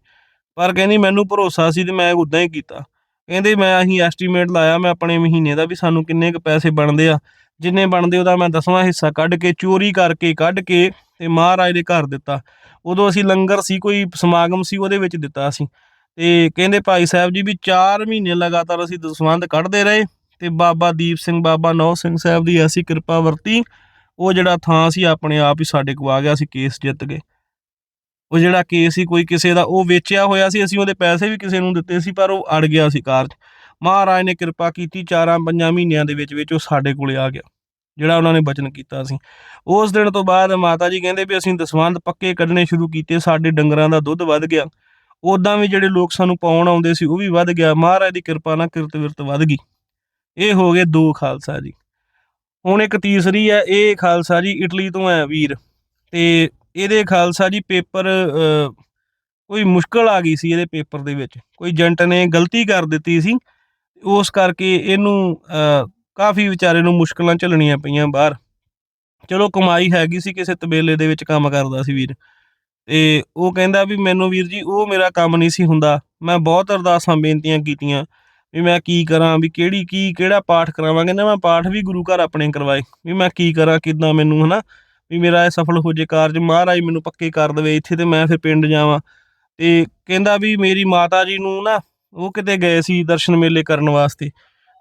ਪਰ ਕਹਿੰਦੀ ਮੈਨੂੰ ਭਰੋਸਾ ਸੀ ਤੇ ਮੈਂ ਉਦਾਂ ਹੀ ਕੀਤਾ। ਕਹਿੰਦੇ ਮੈਂ ਅਸੀਂ ਐਸਟੀਮੇਟ ਲਾਇਆ ਮੈਂ ਆਪਣੇ ਮਹੀਨੇ ਦਾ ਵੀ ਸਾਨੂੰ ਕਿੰਨੇ ਕੁ ਪੈਸੇ ਬਣਦੇ ਆ, ਜਿੰਨੇ ਬਣਦੇ ਉਹਦਾ ਮੈਂ ਦਸਵਾਂ ਹਿੱਸਾ ਕੱਢ ਕੇ ਚੋਰੀ ਕਰਕੇ ਕੱਢ ਕੇ ਤੇ ਮਹਾਰਾਜ ਦੇ ਘਰ ਦਿੱਤਾ। ਉਦੋਂ ਅਸੀਂ ਲੰਗਰ ਸੀ, ਕੋਈ ਸਮਾਗਮ ਸੀ ਉਹਦੇ ਵਿੱਚ ਦਿੱਤਾ ਸੀ। ਤੇ ਕਹਿੰਦੇ ਭਾਈ ਸਾਹਿਬ ਜੀ ਵੀ 4 ਮਹੀਨੇ ਲਗਾਤਾਰ ਅਸੀਂ ਦਸਵੰਧ ਕੱਢਦੇ ਰਹੇ ਤੇ ਬਾਬਾ ਦੀਪ ਸਿੰਘ, ਬਾਬਾ ਨੌ ਸਿੰਘ ਸਾਹਿਬ ਦੀ ਐਸੀ ਕਿਰਪਾ ਵਰਤੀ, ਉਹ ਜਿਹੜਾ ਥਾਂ ਸੀ ਆਪਣੇ ਆਪ ਹੀ ਸਾਡੇ ਕੋਲ ਆ ਗਿਆ ਸੀ ਕੇਸ ਜਿੱਤ ਗਏ। ਉਹ ਜਿਹੜਾ ਕੇਸ ਸੀ ਕੋਈ ਕਿਸੇ ਦਾ, ਉਹ ਵੇਚਿਆ ਹੋਇਆ ਸੀ, ਅਸੀਂ ਉਹਦੇ ਪੈਸੇ ਵੀ ਕਿਸੇ ਨੂੰ ਦਿੱਤੇ ਸੀ, ਪਰ ਉਹ ਅੜ ਗਿਆ ਸੀ ਕਾਰਜ ਮਹਾਰਾਜ ਨੇ ਕਿਰਪਾ ਕੀਤੀ, ਚਾਰਾਂ ਪੰਜਾਂ ਮਹੀਨਿਆਂ ਦੇ ਵਿੱਚ ਵਿੱਚ ਉਹ ਸਾਡੇ ਕੋਲੇ ਆ ਗਿਆ, ਜਿਹੜਾ ਉਹਨਾਂ ਨੇ ਬਚਨ ਕੀਤਾ ਸੀ। ਉਸ ਦਿਨ ਤੋਂ ਬਾਅਦ ਮਾਤਾ ਜੀ ਕਹਿੰਦੇ ਵੀ ਅਸੀਂ ਦਸਵੰਧ ਪੱਕੇ ਕੱਢਣੇ ਸ਼ੁਰੂ ਕੀਤੇ, ਸਾਡੇ ਡੰਗਰਾਂ ਦਾ ਦੁੱਧ ਵੱਧ ਗਿਆ। ਉਦਾਂ ਵੀ ਜਿਹੜੇ ਲੋਕ ਸਾਨੂੰ ਪਾਉਣ ਆਉਂਦੇ ਸੀ ਉਹ ਵੀ ਵੱਧ ਗਿਆ। ਮਹਾਰਾਜ ਦੀ ਕਿਰਪਾ ਨਾਲ ਕਿਰਤ ਵਿਰਤ ਵੱਧ ਗਈ। ਇਹ ਹੋ ਗਏ ਦੋ ਖਾਲਸਾ ਜੀ। ਹੁਣ ਇੱਕ ਤੀਸਰੀ ਹੈ ਇਹ ਖਾਲਸਾ ਜੀ ਇਟਲੀ ਤੋਂ ਹੈ ਵੀਰ। ਤੇ ਇਹਦੇ ਖਾਲਸਾ ਜੀ ਪੇਪਰ ਕੋਈ ਮੁਸ਼ਕਲ ਆ ਗਈ ਸੀ ਇਹਦੇ ਪੇਪਰ ਦੇ ਵਿੱਚ। ਕੋਈ ਏਜੰਟ ਨੇ ਗਲਤੀ ਕਰ ਦਿੱਤੀ ਸੀ। ਉਸ ਕਰਕੇ ਇਹਨੂੰ ਅ, ਕਾਫੀ ਵਿਚਾਰੇ ਨੂੰ ਮੁਸ਼ਕਲਾਂ ਝੱਲਣੀਆਂ ਪਈਆਂ ਬਾਹਰ। ਚਲੋ ਕਮਾਈ ਹੈਗੀ ਸੀ ਕਿਸੇ ਤਬੇਲੇ ਦੇ ਵਿੱਚ ਕੰਮ ਕਰਦਾ ਸੀ ਵੀਰ। ਤੇ ਉਹ ਕਹਿੰਦਾ ਵੀ ਮੈਨੂੰ ਵੀਰ ਜੀ, ਉਹ ਮੇਰਾ ਕੰਮ ਨਹੀਂ ਸੀ ਹੁੰਦਾ। ਮੈਂ ਬਹੁਤ ਅਰਦਾਸਾਂ ਬੇਨਤੀਆਂ ਕੀਤੀਆਂ ਵੀ ਮੈਂ ਕੀ ਕਰਾਂ, ਵੀ ਕਿਹੜੀ ਕੀ, ਕਿਹੜਾ ਪਾਠ ਕਰਾਵਾਂ। ਕਹਿੰਦਾ ਮੈਂ ਪਾਠ ਵੀ ਗੁਰੂ ਘਰ ਆਪਣੇ ਕਰਵਾਏ, ਵੀ ਮੈਂ ਕੀ ਕਰਾਂ, ਕਿੱਦਾਂ ਮੈਨੂੰ, ਹਨਾ? ਵੀ ਮੇਰਾ ਇਹ ਸਫਲ ਹੋ ਜੇ ਕਾਰਜ, ਮਹਾਰਾਜ ਮੈਨੂੰ ਪੱਕੇ ਕਰ ਦੇਵੇ, ਇੱਥੇ ਤੇ ਮੈਂ ਫਿਰ ਪਿੰਡ ਜਾਵਾਂ। ਤੇ ਕਹਿੰਦਾ ਵੀ ਮੇਰੀ ਮਾਤਾ ਜੀ ਨੂੰ ਨਾ, ਉਹ ਕਿਤੇ ਗਏ ਸੀ ਦਰਸ਼ਨ ਮੇਲੇ ਕਰਨ ਵਾਸਤੇ।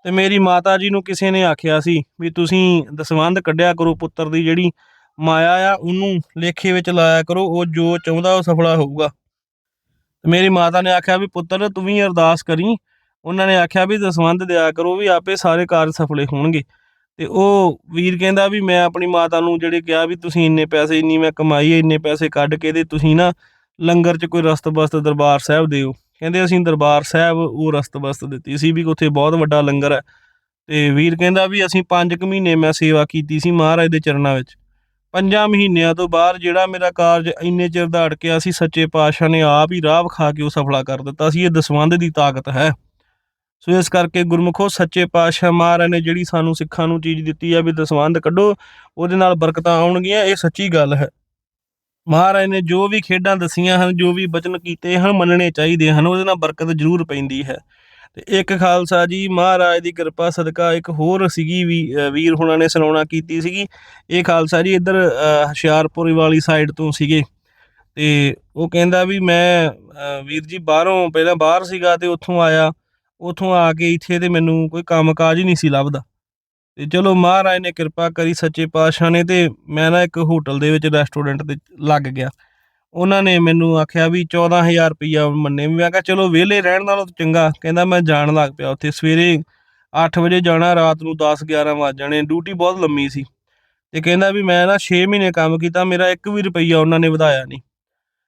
ਤੇ ਮੇਰੀ ਮਾਤਾ ਜੀ ਨੂੰ ਕਿਸੇ ਨੇ ਆਖਿਆ ਸੀ ਵੀ ਤੁਸੀਂ ਦਸਵੰਧ ਕੱਢਿਆ ਕਰੋ ਪੁੱਤਰ ਦੀ ਜਿਹੜੀ ਮਾਇਆ ਆ, ਉਹਨੂੰ ਲੇਖੇ ਵਿੱਚ ਲਾਇਆ ਕਰੋ, ਉਹ ਜੋ ਚਾਹੁੰਦਾ ਉਹ ਸਫਲਾ ਹੋਊਗਾ। ਤੇ ਮੇਰੀ ਮਾਤਾ ਨੇ ਆਖਿਆ ਵੀ, ਪੁੱਤਰ, ਤੂੰ ਵੀ ਅਰਦਾਸ ਕਰੀ। ਉਹਨਾਂ ਨੇ ਆਖਿਆ ਵੀ, ਦਸਵੰਧ ਦਿਆ ਕਰੋ ਵੀ ਆਪੇ ਸਾਰੇ ਕਾਰਜ ਸਫਲੇ ਹੋਣਗੇ। ਤੇ ਉਹ ਵੀਰ ਕਹਿੰਦਾ ਵੀ, ਮੈਂ ਆਪਣੀ ਮਾਤਾ ਨੂੰ ਜਿਹੜੇ ਕਿਹਾ ਵੀ, ਤੁਸੀਂ ਇੰਨੇ ਪੈਸੇ ਇੰਨੀ ਮੈਂ ਕਮਾਈ ਇੰਨੇ ਪੈਸੇ ਕੱਢ ਕੇ ਤੇ ਤੁਸੀਂ ਨਾ ਲੰਗਰ 'ਚ ਕੋਈ ਰਸਤ ਬਸਤ ਦਰਬਾਰ ਸਾਹਿਬ ਦਿਓ। ਕਹਿੰਦੇ, ਅਸੀਂ ਦਰਬਾਰ ਸਾਹਿਬ ਉਹ ਰਸਤ ਬਸਤ ਦਿੱਤੀ ਸੀ ਵੀ ਉੱਥੇ ਬਹੁਤ ਵੱਡਾ ਲੰਗਰ ਹੈ। ਤੇ ਵੀਰ ਕਹਿੰਦਾ ਵੀ, ਅਸੀਂ 5 ਕੁ ਮਹੀਨੇ ਮੈਂ ਸੇਵਾ ਕੀਤੀ ਸੀ ਮਹਾਰਾਜ ਦੇ ਚਰਨਾਂ ਵਿੱਚ। ਪੰਜਾਂ ਮਹੀਨਿਆਂ ਤੋਂ ਬਾਅਦ ਜਿਹੜਾ ਮੇਰਾ ਕਾਰਜ ਇੰਨੇ ਚਿਰ ਦਾ ਅਟਕਿਆ ਸੀ, ਸੱਚੇ ਪਾਤਸ਼ਾਹ ਨੇ ਆਪ ਹੀ ਰਾਹ ਵਿਖਾ ਕੇ ਉਹ ਸਫਲਾ ਕਰ ਦਿੱਤਾ ਸੀ। ਇਹ ਦਸਵੰਧ ਦੀ ਤਾਕਤ ਹੈ। ਸੋ ਇਸ ਕਰਕੇ ਗੁਰਮੁਖੋ, ਸੱਚੇ ਪਾਤਸ਼ਾਹ ਮਹਾਰਾਜ ਨੇ ਜਿਹੜੀ ਸਾਨੂੰ ਸਿੱਖਾਂ ਨੂੰ ਚੀਜ਼ ਦਿੱਤੀ ਆ ਵੀ ਦਸਵੰਧ ਕੱਢੋ, ਉਹਦੇ ਨਾਲ ਬਰਕਤਾਂ ਆਉਣਗੀਆਂ, ਇਹ ਸੱਚੀ ਗੱਲ ਹੈ। ਮਹਾਰਾਜ ਨੇ ਜੋ ਵੀ ਖੇਡਾਂ ਦਸੀਆਂ ਹਨ, ਜੋ ਵੀ ਬਚਨ ਕੀਤੇ ਹਨ, ਮੰਨਣੇ ਚਾਹੀਦੇ ਹਨ, ਉਹਦੇ ਨਾਲ ਬਰਕਤ ਜ਼ਰੂਰ ਪੈਂਦੀ ਹੈ। ਤੇ ਇੱਕ ਖਾਲਸਾ ਜੀ ਮਹਾਰਾਜ ਦੀ ਕਿਰਪਾ ਸਦਕਾ ਇੱਕ ਹੋਰ ਸੀਗੀ ਵੀ ਵੀਰ ਹੁਣਾਂ ਨੇ ਸੁਣਾਉਣਾ ਕੀਤੀ ਸੀਗੀ। ਇਹ ਖਾਲਸਾ ਜੀ ਇੱਧਰ ਅ, ਵਾਲੀ ਸਾਈਡ ਤੋਂ ਸੀਗੇ। ਤੇ ਉਹ ਕਹਿੰਦਾ ਵੀ ਮੈਂ ਵੀਰ ਜੀ ਬਾਹਰੋਂ ਪਹਿਲਾਂ ਬਾਹਰ ਸੀਗਾ ਤੇ ਉੱਥੋਂ ਆਇਆ। ਉੱਥੋਂ ਆ ਕੇ ਇੱਥੇ ਤੇ ਮੈਨੂੰ ਕੋਈ ਕੰਮਕਾਜ ਹੀ ਨਹੀਂ ਸੀ ਲੱਭਦਾ। ਤੇ ਚਲੋ ਮਹਾਰਾਜ ਨੇ ਕਿਰਪਾ ਕਰੀ ਸੱਚੇ ਪਾਤਸ਼ਾਹ ਨੇ ਤੇ ਮੈਂ ਨਾ ਇੱਕ ਹੋਟਲ ਦੇ ਵਿੱਚ ਰੈਸਟੋਰੈਂਟ ਤੇ ਲੱਗ ਗਿਆ। ਉਹਨਾਂ ਨੇ ਮੈਨੂੰ ਆਖਿਆ ਵੀ 14000 ਰੁਪਈਆ ਮੰਨੇ ਮੈਂ ਕਿਹਾ, ਚਲੋ, ਵਿਹਲੇ ਰਹਿਣ ਨਾਲੋਂ ਚੰਗਾ। ਕਹਿੰਦਾ, ਮੈਂ ਜਾਣ ਲੱਗ ਪਿਆ ਉੱਥੇ। ਸਵੇਰੇ 8 ਵਜੇ ਜਾਣਾ, ਰਾਤ ਨੂੰ 10 11 ਵੱਜ ਜਾਣੇ। ਡਿਊਟੀ ਬਹੁਤ ਲੰਮੀ ਸੀ। ਤੇ ਕਹਿੰਦਾ ਵੀ ਮੈਂ ਨਾ 6 ਮਹੀਨੇ ਕੰਮ ਕੀਤਾ, ਮੇਰਾ ਇੱਕ ਵੀ ਰੁਪਈਆ ਉਹਨਾਂ ਨੇ ਵਧਾਇਆ ਨਹੀਂ।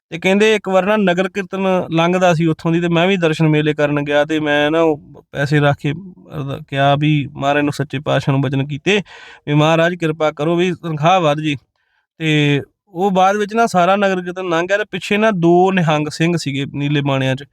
ਤੇ ਕਹਿੰਦੇ, ਇੱਕ ਵਾਰ ਨਾ ਨਗਰ ਕੀਰਤਨ ਲੰਘਦਾ ਸੀ ਉੱਥੋਂ ਦੀ ਤੇ ਮੈਂ ਵੀ ਦਰਸ਼ਨ ਮੇਲੇ ਕਰਨ ਗਿਆ ਤੇ ਮੈਂ ਨਾ ਉਹ ਪੈਸੇ ਰੱਖ ਕੇ ਕਿਹਾ ਵੀ ਮਹਾਰਾਜ ਨੂੰ ਸੱਚੇ ਪਾਤਸ਼ਾਹ ਨੂੰ ਬਚਨ ਕੀਤੇ। ਵੀ ਮਹਾਰਾਜ, ਕਿਰਪਾ ਕਰੋ ਵੀ ਤਨਖਾਹ ਵੱਧ ਜੀ। ਤੇ ਉਹ ਬਾਅਦ ਵਿੱਚ ਨਾ ਸਾਰਾ ਨਗਰ ਕੀਰਤਨ ਲੰਘ ਗਿਆ ਤੇ ਪਿੱਛੇ ਨਾ ਦੋ ਨਿਹੰਗ ਸਿੰਘ ਸੀਗੇ ਨੀਲੇ ਬਾਣਿਆਂ 'ਚ।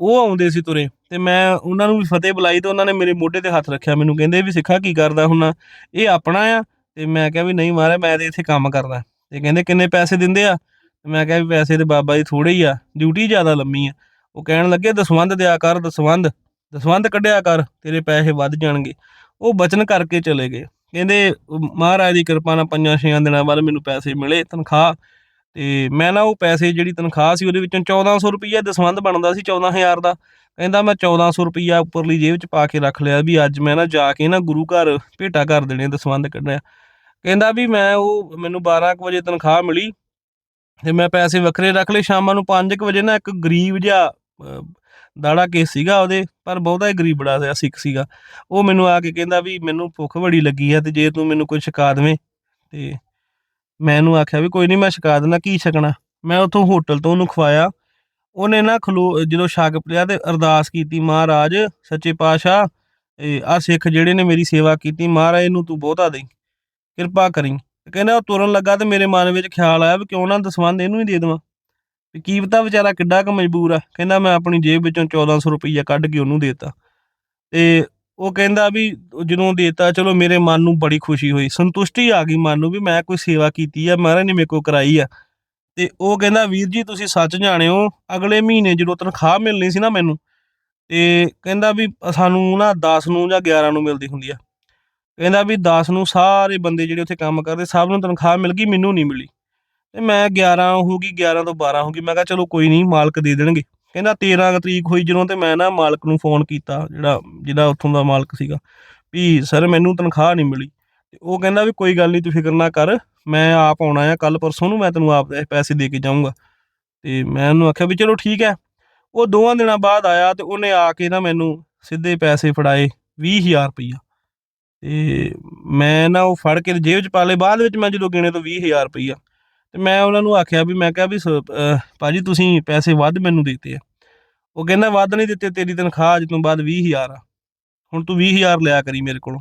ਉਹ ਆਉਂਦੇ ਸੀ ਤੁਰੇ ਤੇ ਮੈਂ ਉਹਨਾਂ ਨੂੰ ਵੀ ਫਤਿਹ ਬੁਲਾਈ ਤੇ ਉਹਨਾਂ ਨੇ ਮੇਰੇ ਮੋਢੇ ਤੇ ਹੱਥ ਰੱਖਿਆ। ਮੈਨੂੰ ਕਹਿੰਦੇ ਵੀ ਸਿੱਖਾ ਕੀ ਕਰਦਾ ਹੁੰਨਾ ਇਹ ਆਪਣਾ ਆ। ਤੇ ਮੈਂ ਕਿਹਾ ਵੀ ਨਹੀਂ ਮਹਾਰਾਜ, ਮੈਂ ਤੇ ਇੱਥੇ ਕੰਮ ਕਰਦਾ। ਤੇ ਕਹਿੰਦੇ ਕਿੰਨੇ ਪੈਸੇ ਦਿੰਦੇ ਆ? ਤੇ ਮੈਂ ਕਿਹਾ ਵੀ ਪੈਸੇ ਤੇ ਬਾਬਾ ਜੀ ਥੋੜੇ ਹੀ ਆ ਡਿਊਟੀ ਜ਼ਿਆਦਾ ਲੰਮੀ ਆ। ਉਹ ਕਹਿਣ ਲੱਗੇ, ਦਸਵੰਧ ਦਿਆ ਕਰ, ਦਸਵੰਧ ਦਸਵੰਧ ਕੱਢਿਆ ਕਰ, ਤੇਰੇ ਪੈਸੇ ਵੱਧ ਜਾਣਗੇ। ਉਹ ਬਚਨ ਕਰਕੇ ਚਲੇ ਗਏ। ਕਹਿੰਦੇ ਮਹਾਰਾਜ ਦੀ ਕਿਰਪਾ ਨਾਲ ਪੰਜਾਂ ਛੇਆਂ ਦਿਨਾਂ ਬਾਅਦ ਮੈਨੂੰ ਪੈਸੇ ਮਿਲੇ ਤਨਖਾਹ। ਤੇ ਮੈਂ ਨਾ ਉਹ ਪੈਸੇ ਜਿਹੜੀ ਤਨਖਾਹ ਸੀ ਉਹਦੇ ਵਿੱਚੋਂ 1400 ਰੁਪਈਆ ਦਸਵੰਧ ਬਣਦਾ ਸੀ 14000 ਦਾ। ਕਹਿੰਦਾ ਮੈਂ 1400 ਰੁਪਈਆ ਉੱਪਰਲੀ ਜੇਬ 'ਚ ਪਾ ਕੇ ਰੱਖ ਲਿਆ ਵੀ ਅੱਜ ਮੈਂ ਨਾ ਜਾ ਕੇ ਨਾ ਗੁਰੂ ਘਰ ਭੇਟਾ ਕਰ ਦੇਣੇ ਦਸਵੰਧ ਕੱਢਿਆ। ਕਹਿੰਦਾ ਵੀ ਮੈਂ ਉਹ ਮੈਨੂੰ 12 ਕੁ ਵਜੇ ਤਨਖਾਹ ਮਿਲੀ ਤੇ ਮੈਂ ਪੈਸੇ ਵੱਖਰੇ ਰੱਖ ਲਏ। ਸ਼ਾਮਾਂ ਨੂੰ 5 ਕੁ ਵਜੇ ਨਾ ਇੱਕ ਗਰੀਬ ਜਿਹਾ ਅਹ, ਦਾੜਾ ਕੇਸ ਸੀਗਾ ਉਹਦੇ, ਪਰ ਬਹੁਤਾ ਹੀ ਗਰੀਬ ਬੜਾ ਜਿਹਾ ਸਿੱਖ ਸੀਗਾ। ਉਹ ਮੈਨੂੰ ਆ ਕੇ ਕਹਿੰਦਾ ਵੀ ਮੈਨੂੰ ਭੁੱਖ ਬੜੀ ਲੱਗੀ ਆ ਤੇ ਜੇ ਤੂੰ ਮੈਨੂੰ ਕੁਝ ਛਕਾ ਦੇਵੇਂ ਤੇ ਮੈਂ ਇਹਨੂੰ ਆਖਿਆ ਵੀ ਕੋਈ ਨਹੀਂ ਮੈਂ ਛਕਾ ਦੇਣਾ ਕੀ ਛਕਣਾ? ਮੈਂ ਉੱਥੋਂ ਹੋਟਲ ਤੋਂ ਉਹਨੂੰ ਖਵਾਇਆ। ਉਹਨੇ ਨਾ ਖਲੋ ਜਦੋਂ ਛਕ ਪਿਆ ਤੇ ਅਰਦਾਸ ਕੀਤੀ, ਮਹਾਰਾਜ, ਸੱਚੇ ਪਾਤਸ਼ਾਹ, ਇਹ ਆ ਸਿੱਖ ਜਿਹੜੇ ਨੇ ਮੇਰੀ ਸੇਵਾ ਕੀਤੀ, ਮਹਾਰਾਜ, ਇਹਨੂੰ ਤੂੰ ਬਹੁਤਾ ਦੇ ਕਿਰਪਾ ਕਰੀ। ਕਹਿੰਦਾ ਉਹ ਤੁਰਨ ਲੱਗਾ ਤੇ ਮੇਰੇ ਮਨ ਵਿੱਚ ਖਿਆਲ ਆਇਆ ਵੀ ਕਿਉਂ ਨਾ ਦਸਵੰਧ ਇਹਨੂੰ ਹੀ ਦੇ ਦੇਵਾਂ। ਵੀ ਕੀ ਪਤਾ ਵਿਚਾਰਾ ਕਿੱਡਾ ਕੁ ਮਜਬੂਰ ਆ। ਕਹਿੰਦਾ ਮੈਂ ਆਪਣੀ ਜੇਬ ਵਿੱਚੋਂ 1400 ਰੁਪਈਆ ਕੱਢ ਕੇ ਉਹਨੂੰ ਦੇਤਾ। ਤੇ ਉਹ ਕਹਿੰਦਾ ਵੀ ਜਦੋਂ ਦੇਤਾ, ਚਲੋ ਮੇਰੇ ਮਨ ਨੂੰ ਬੜੀ ਖੁਸ਼ੀ ਹੋਈ। ਸੰਤੁਸ਼ਟੀ ਆ ਗਈ ਮਨ ਨੂੰ ਵੀ ਮੈਂ ਕੋਈ ਸੇਵਾ ਕੀਤੀ ਆ, ਮਹਾਰਾਜ ਨੇ ਮੇਰੇ ਕੋ ਕਰਾਈ ਆ। ਤੇ ਉਹ ਕਹਿੰਦਾ, ਵੀਰ ਜੀ, ਤੁਸੀਂ ਸੱਚ ਜਾਣਿਓ, ਅਗਲੇ ਮਹੀਨੇ ਜਦੋਂ ਤਨਖਾਹ ਮਿਲਣੀ ਸੀ ਨਾ ਮੈਨੂੰ, ਤੇ ਕਹਿੰਦਾ ਵੀ ਸਾਨੂੰ ਨਾ 10 ਨੂੰ ਜਾਂ 11 ਨੂੰ ਮਿਲਦੀ ਹੁੰਦੀ ਆ। ਕਹਿੰਦਾ ਵੀ 10 ਨੂੰ ਸਾਰੇ ਬੰਦੇ ਜਿਹੜੇ ਉੱਥੇ ਕੰਮ ਕਰਦੇ, ਸਭ ਨੂੰ ਤਨਖਾਹ ਮਿਲ ਗਈ, ਮੈਨੂੰ ਨਹੀਂ ਮਿਲੀ। ਤੇ ਮੈਂ 11 ਹੋ ਗਈ 11 ਤੋਂ 12 ਹੋ ਗਈ। ਮੈਂ ਕਿਹਾ ਚਲੋ ਕੋਈ ਨਹੀਂ, ਮਾਲਕ ਦੇ ਦੇਣਗੇ। ਕਹਿੰਦਾ 13 ਤਰੀਕ ਹੋਈ ਜਦੋਂ ਤੇ ਮੈਂ ਨਾ ਮਾਲਕ ਨੂੰ ਫੋਨ ਕੀਤਾ, ਜਿਹੜਾ ਜਿਹੜਾ ਉੱਥੋਂ ਦਾ ਮਾਲਕ ਸੀਗਾ, ਵੀ ਸਰ ਮੈਨੂੰ ਤਨਖਾਹ ਨਹੀਂ ਮਿਲੀ। ਤੇ ਉਹ ਕਹਿੰਦਾ ਵੀ ਕੋਈ ਗੱਲ ਨਹੀਂ, ਤੂੰ ਫਿਕਰ ਨਾ ਕਰ, ਮੈਂ ਆਪ ਆਉਣਾ ਆ ਕੱਲ ਪਰਸੋਂ ਨੂੰ ਮੈਂ ਤੈਨੂੰ ਆਪ ਦੇ ਪੈਸੇ ਦੇ ਕੇ ਜਾਊਂਗਾ। ਤੇ ਮੈਂ ਉਹਨੂੰ ਆਖਿਆ ਵੀ ਚਲੋ ਠੀਕ ਹੈ। ਉਹ ਦੋਵਾਂ ਦਿਨਾਂ ਬਾਅਦ ਆਇਆ ਤੇ ਉਹਨੇ ਆ ਕੇ ਨਾ ਮੈਨੂੰ ਸਿੱਧੇ ਪੈਸੇ ਫੜਾਏ 20000 ਰੁਪਈਆ। ਤੇ ਮੈਂ ਨਾ ਉਹ ਫੜ ਕੇ ਜੇਬ 'ਚ ਪਾ ਲਏ। ਬਾਅਦ ਵਿੱਚ ਮੈਂ ਜਦੋਂ ਗਿਣੇ ਤਾਂ 20000 ਰੁਪਈਆ। ਤੇ ਮੈਂ ਉਹਨਾਂ ਨੂੰ ਆਖਿਆ ਵੀ ਮੈਂ ਕਿਹਾ ਵੀ ਸ- ਭਾਜੀ ਤੁਸੀਂ ਪੈਸੇ ਵੱਧ ਮੈਨੂੰ ਦਿੱਤੇ ਆ। ਉਹ ਕਹਿੰਦਾ, ਵੱਧ ਨਹੀਂ ਦਿੱਤੇ, ਤੇਰੀ ਤਨਖਾਹ ਅੱਜ ਤੋਂ ਬਾਅਦ 20000 ਆ। ਹੁਣ ਤੂੰ 20000 ਲਿਆ ਕਰੀ ਮੇਰੇ ਕੋਲੋਂ।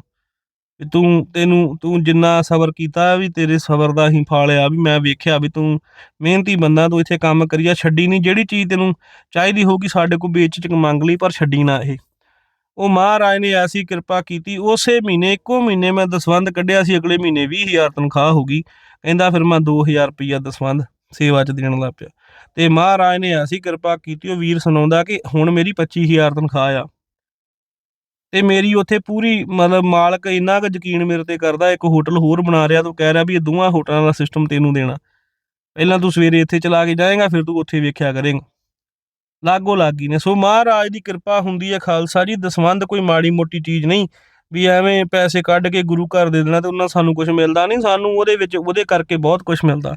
ਵੀ ਤੂੰ, ਤੈਨੂੰ, ਤੂੰ ਜਿੰਨਾ ਸਬਰ ਕੀਤਾ ਵੀ ਤੇਰੇ ਸਬਰ ਦਾ ਹੀ ਫਲ ਆ, ਵੀ ਮੈਂ ਵੇਖਿਆ ਵੀ ਤੂੰ ਮਿਹਨਤੀ ਬੰਦਾ, ਤੂੰ ਇੱਥੇ ਕੰਮ ਕਰੀਆ ਛੱਡੀ ਨਹੀਂ। ਜਿਹੜੀ ਚੀਜ਼ ਤੈਨੂੰ ਚਾਹੀਦੀ ਹੋਊਗੀ ਸਾਡੇ ਕੋਲ ਵੇਚ ਚ ਮੰਗ ਲਈ, ਪਰ ਛੱਡੀ ਨਾ ਇਹ। ਉਹ ਮਹਾਰਾਜ ਨੇ ਐਸੀ ਕਿਰਪਾ ਕੀਤੀ, ਉਸੇ ਮਹੀਨੇ, ਇੱਕੋ ਮਹੀਨੇ ਮੈਂ ਦਸਵੰਧ ਕੱਢਿਆ ਸੀ, ਅਗਲੇ ਮਹੀਨੇ 20000 ਤਨਖਾਹ ਹੋ ਗਈ। ਕਹਿੰਦਾ ਫਿਰ ਮੈਂ 2000 ਰੁਪਈਆ ਦਸਵੰਧ ਸੇਵਾ ਚ ਦੇਣ ਲੱਗ ਪਿਆ। ਤੇ ਮਹਾਰਾਜ ਨੇ ਐਸੀ ਕਿਰਪਾ ਕੀਤੀ, ਉਹ ਵੀਰ ਸੁਣਾਉਂਦਾ ਕਿ ਹੁਣ ਮੇਰੀ 25000 ਤਨਖਾਹ ਆ। ਤੇ ਮੇਰੀ ਉੱਥੇ ਪੂਰੀ ਮਤਲਬ ਮਾਲਕ ਇੰਨਾ ਕੁ ਯਕੀਨ ਮੇਰੇ ਤੇ ਕਰਦਾ, ਇੱਕ ਹੋਟਲ ਹੋਰ ਬਣਾ ਰਿਹਾ, ਤੂੰ ਕਹਿ ਰਿਹਾ ਵੀ ਇਹ ਦੋਵਾਂ ਹੋਟਲਾਂ ਦਾ ਸਿਸਟਮ ਤੈਨੂੰ ਦੇਣਾ। ਪਹਿਲਾਂ ਤੂੰ ਸਵੇਰੇ ਇੱਥੇ ਚਲਾ ਕੇ ਜਾਏਗਾ, ਫਿਰ ਤੂੰ ਉੱਥੇ ਵੇਖਿਆ ਕਰੇਂਗਾ। ਲਾਗੋ ਲਾਗੀ ਨੇ। ਸੋ ਮਹਾਰਾਜ ਦੀ ਕਿਰਪਾ ਹੁੰਦੀ ਹੈ ਖਾਲਸਾ ਜੀ। ਦਸਵੰਧ ਕੋਈ ਮਾੜੀ ਮੋਟੀ ਚੀਜ਼ ਨਹੀਂ ਵੀ ਐਵੇਂ ਪੈਸੇ ਕੱਢ ਕੇ ਗੁਰੂ ਘਰ ਦੇ ਦੇਣਾ ਤੇ ਉਹਨਾਂ ਸਾਨੂੰ ਕੁਝ ਮਿਲਦਾ ਨਹੀਂ। ਸਾਨੂੰ ਉਹਦੇ ਵਿੱਚ, ਉਹਦੇ ਕਰਕੇ ਬਹੁਤ ਕੁਝ ਮਿਲਦਾ।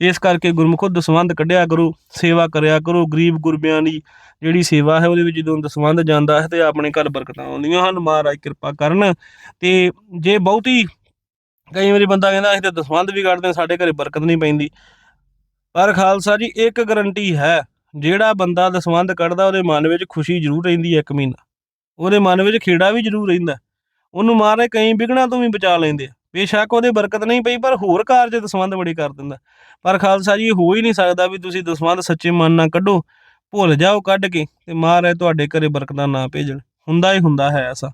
ਇਸ ਕਰਕੇ ਗੁਰਮੁਖੋ ਦਸਵੰਧ ਕੱਢਿਆ ਕਰੋ, ਸੇਵਾ ਕਰਿਆ ਕਰੋ। ਗਰੀਬ ਗੁਰਬਿਆਂ ਦੀ ਜਿਹੜੀ ਸੇਵਾ ਹੈ ਉਹਦੇ ਵਿੱਚ ਜਦੋਂ ਦਸਵੰਧ ਜਾਂਦਾ ਹੈ ਤੇ ਆਪਣੇ ਘਰ ਬਰਕਤਾਂ ਆਉਂਦੀਆਂ ਹਨ। ਮਹਾਰਾਜ ਕਿਰਪਾ ਕਰਨ। ਤੇ ਜੇ ਬਹੁਤੀ ਕਈ ਵਾਰੀ ਬੰਦਾ ਕਹਿੰਦਾ ਅਸੀਂ ਤੇ ਦਸਵੰਧ ਵੀ ਕੱਢਦੇ ਸਾਡੇ ਘਰੇ ਬਰਕਤ ਨਹੀਂ ਪੈਂਦੀ। ਪਰ ਖਾਲਸਾ ਜੀ, ਇੱਕ ਗਰੰਟੀ ਹੈ। ਜਿਹੜਾ ਬੰਦਾ ਦਸਵੰਧ ਕੱਢਦਾ, ਉਹਦੇ ਮਨ ਵਿੱਚ ਖੁਸ਼ੀ ਜ਼ਰੂਰ ਰਹਿੰਦੀ ਹੈ ਇੱਕ ਮਹੀਨਾ। ਉਹਦੇ ਮਨ ਵਿੱਚ ਖੇੜਾ ਵੀ ਜ਼ਰੂਰ ਰਹਿੰਦਾ। ਉਹਨੂੰ ਮਹਾਰਾਜ ਕਈ ਵਿਘਣਾ ਤੋਂ ਵੀ ਬਚਾ ਲੈਂਦੇ ਆ। ਬੇਸ਼ੱਕ ਉਹਦੇ ਬਰਕਤ ਨਹੀਂ ਪਈ, ਪਰ ਹੋਰ ਕਾਰਜ ਦਸਵੰਧ ਬੜੇ ਕਰ ਦਿੰਦਾ। ਪਰ ਖਾਲਸਾ ਜੀ ਹੋ ਹੀ ਨਹੀਂ ਸਕਦਾ ਵੀ ਤੁਸੀਂ ਦਸਵੰਧ ਸੱਚੇ ਮਨ ਨਾਲ ਕੱਢੋ, ਭੁੱਲ ਜਾਓ ਕੱਢ ਕੇ ਤੇ ਮਹਾਰਾਜ ਤੁਹਾਡੇ ਘਰੇ ਬਰਕਤਾਂ ਨਾ ਭੇਜਣ। ਹੁੰਦਾ ਹੀ ਹੁੰਦਾ ਹੈ ਐਸਾ।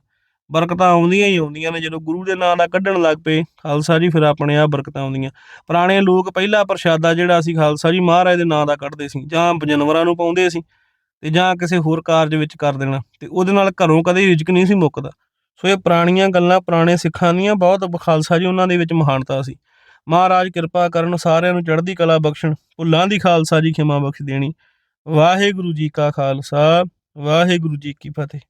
ਬਰਕਤਾਂ ਆਉਂਦੀਆਂ ਹੀ ਆਉਂਦੀਆਂ ਨੇ, ਜਦੋਂ ਗੁਰੂ ਦੇ ਨਾਂ ਦਾ ਕੱਢਣ ਲੱਗ ਪਏ ਖਾਲਸਾ ਜੀ, ਫਿਰ ਆਪਣੇ ਆਪ ਬਰਕਤਾਂ ਆਉਂਦੀਆਂ। ਪੁਰਾਣੇ ਲੋਕ ਪਹਿਲਾ ਪ੍ਰਸ਼ਾਦਾ ਜਿਹੜਾ ਸੀ ਖਾਲਸਾ ਜੀ, ਮਹਾਰਾਜ ਦੇ ਨਾਂ ਦਾ ਕੱਢਦੇ ਸੀ, ਜਾਂ ਜਾਨਵਰਾਂ ਨੂੰ ਪਾਉਂਦੇ ਸੀ ਤੇ ਜਾਂ ਕਿਸੇ ਹੋਰ ਕਾਰਜ ਵਿੱਚ ਕਰ ਦੇਣਾ ਤੇ ਉਹਦੇ ਨਾਲ ਘਰੋਂ ਕਦੇ ਰਿਜਕ ਨਹੀਂ ਸੀ ਮੁੱਕਦਾ। ਸੋ ਇਹ ਪੁਰਾਣੀਆਂ ਗੱਲਾਂ, ਪੁਰਾਣੇ ਸਿੱਖਾਂ ਦੀਆਂ ਬਹੁਤ ਖਾਲਸਾ ਜੀ ਉਹਨਾਂ ਦੇ ਵਿੱਚ ਮਹਾਨਤਾ ਸੀ। ਮਹਾਰਾਜ ਕਿਰਪਾ ਕਰਨ ਸਾਰਿਆਂ ਨੂੰ ਚੜ੍ਹਦੀ ਕਲਾ ਬਖਸ਼ਣ, ਭੁੱਲਾਂ ਦੀ ਖਾਲਸਾ ਜੀ ਖਿਮਾ ਬਖਸ਼ ਦੇਣੀ। ਵਾਹਿਗੁਰੂ ਜੀ ਕਾ ਖਾਲਸਾ, ਵਾਹਿਗੁਰੂ ਜੀ ਕੀ ਫਤਿਹ।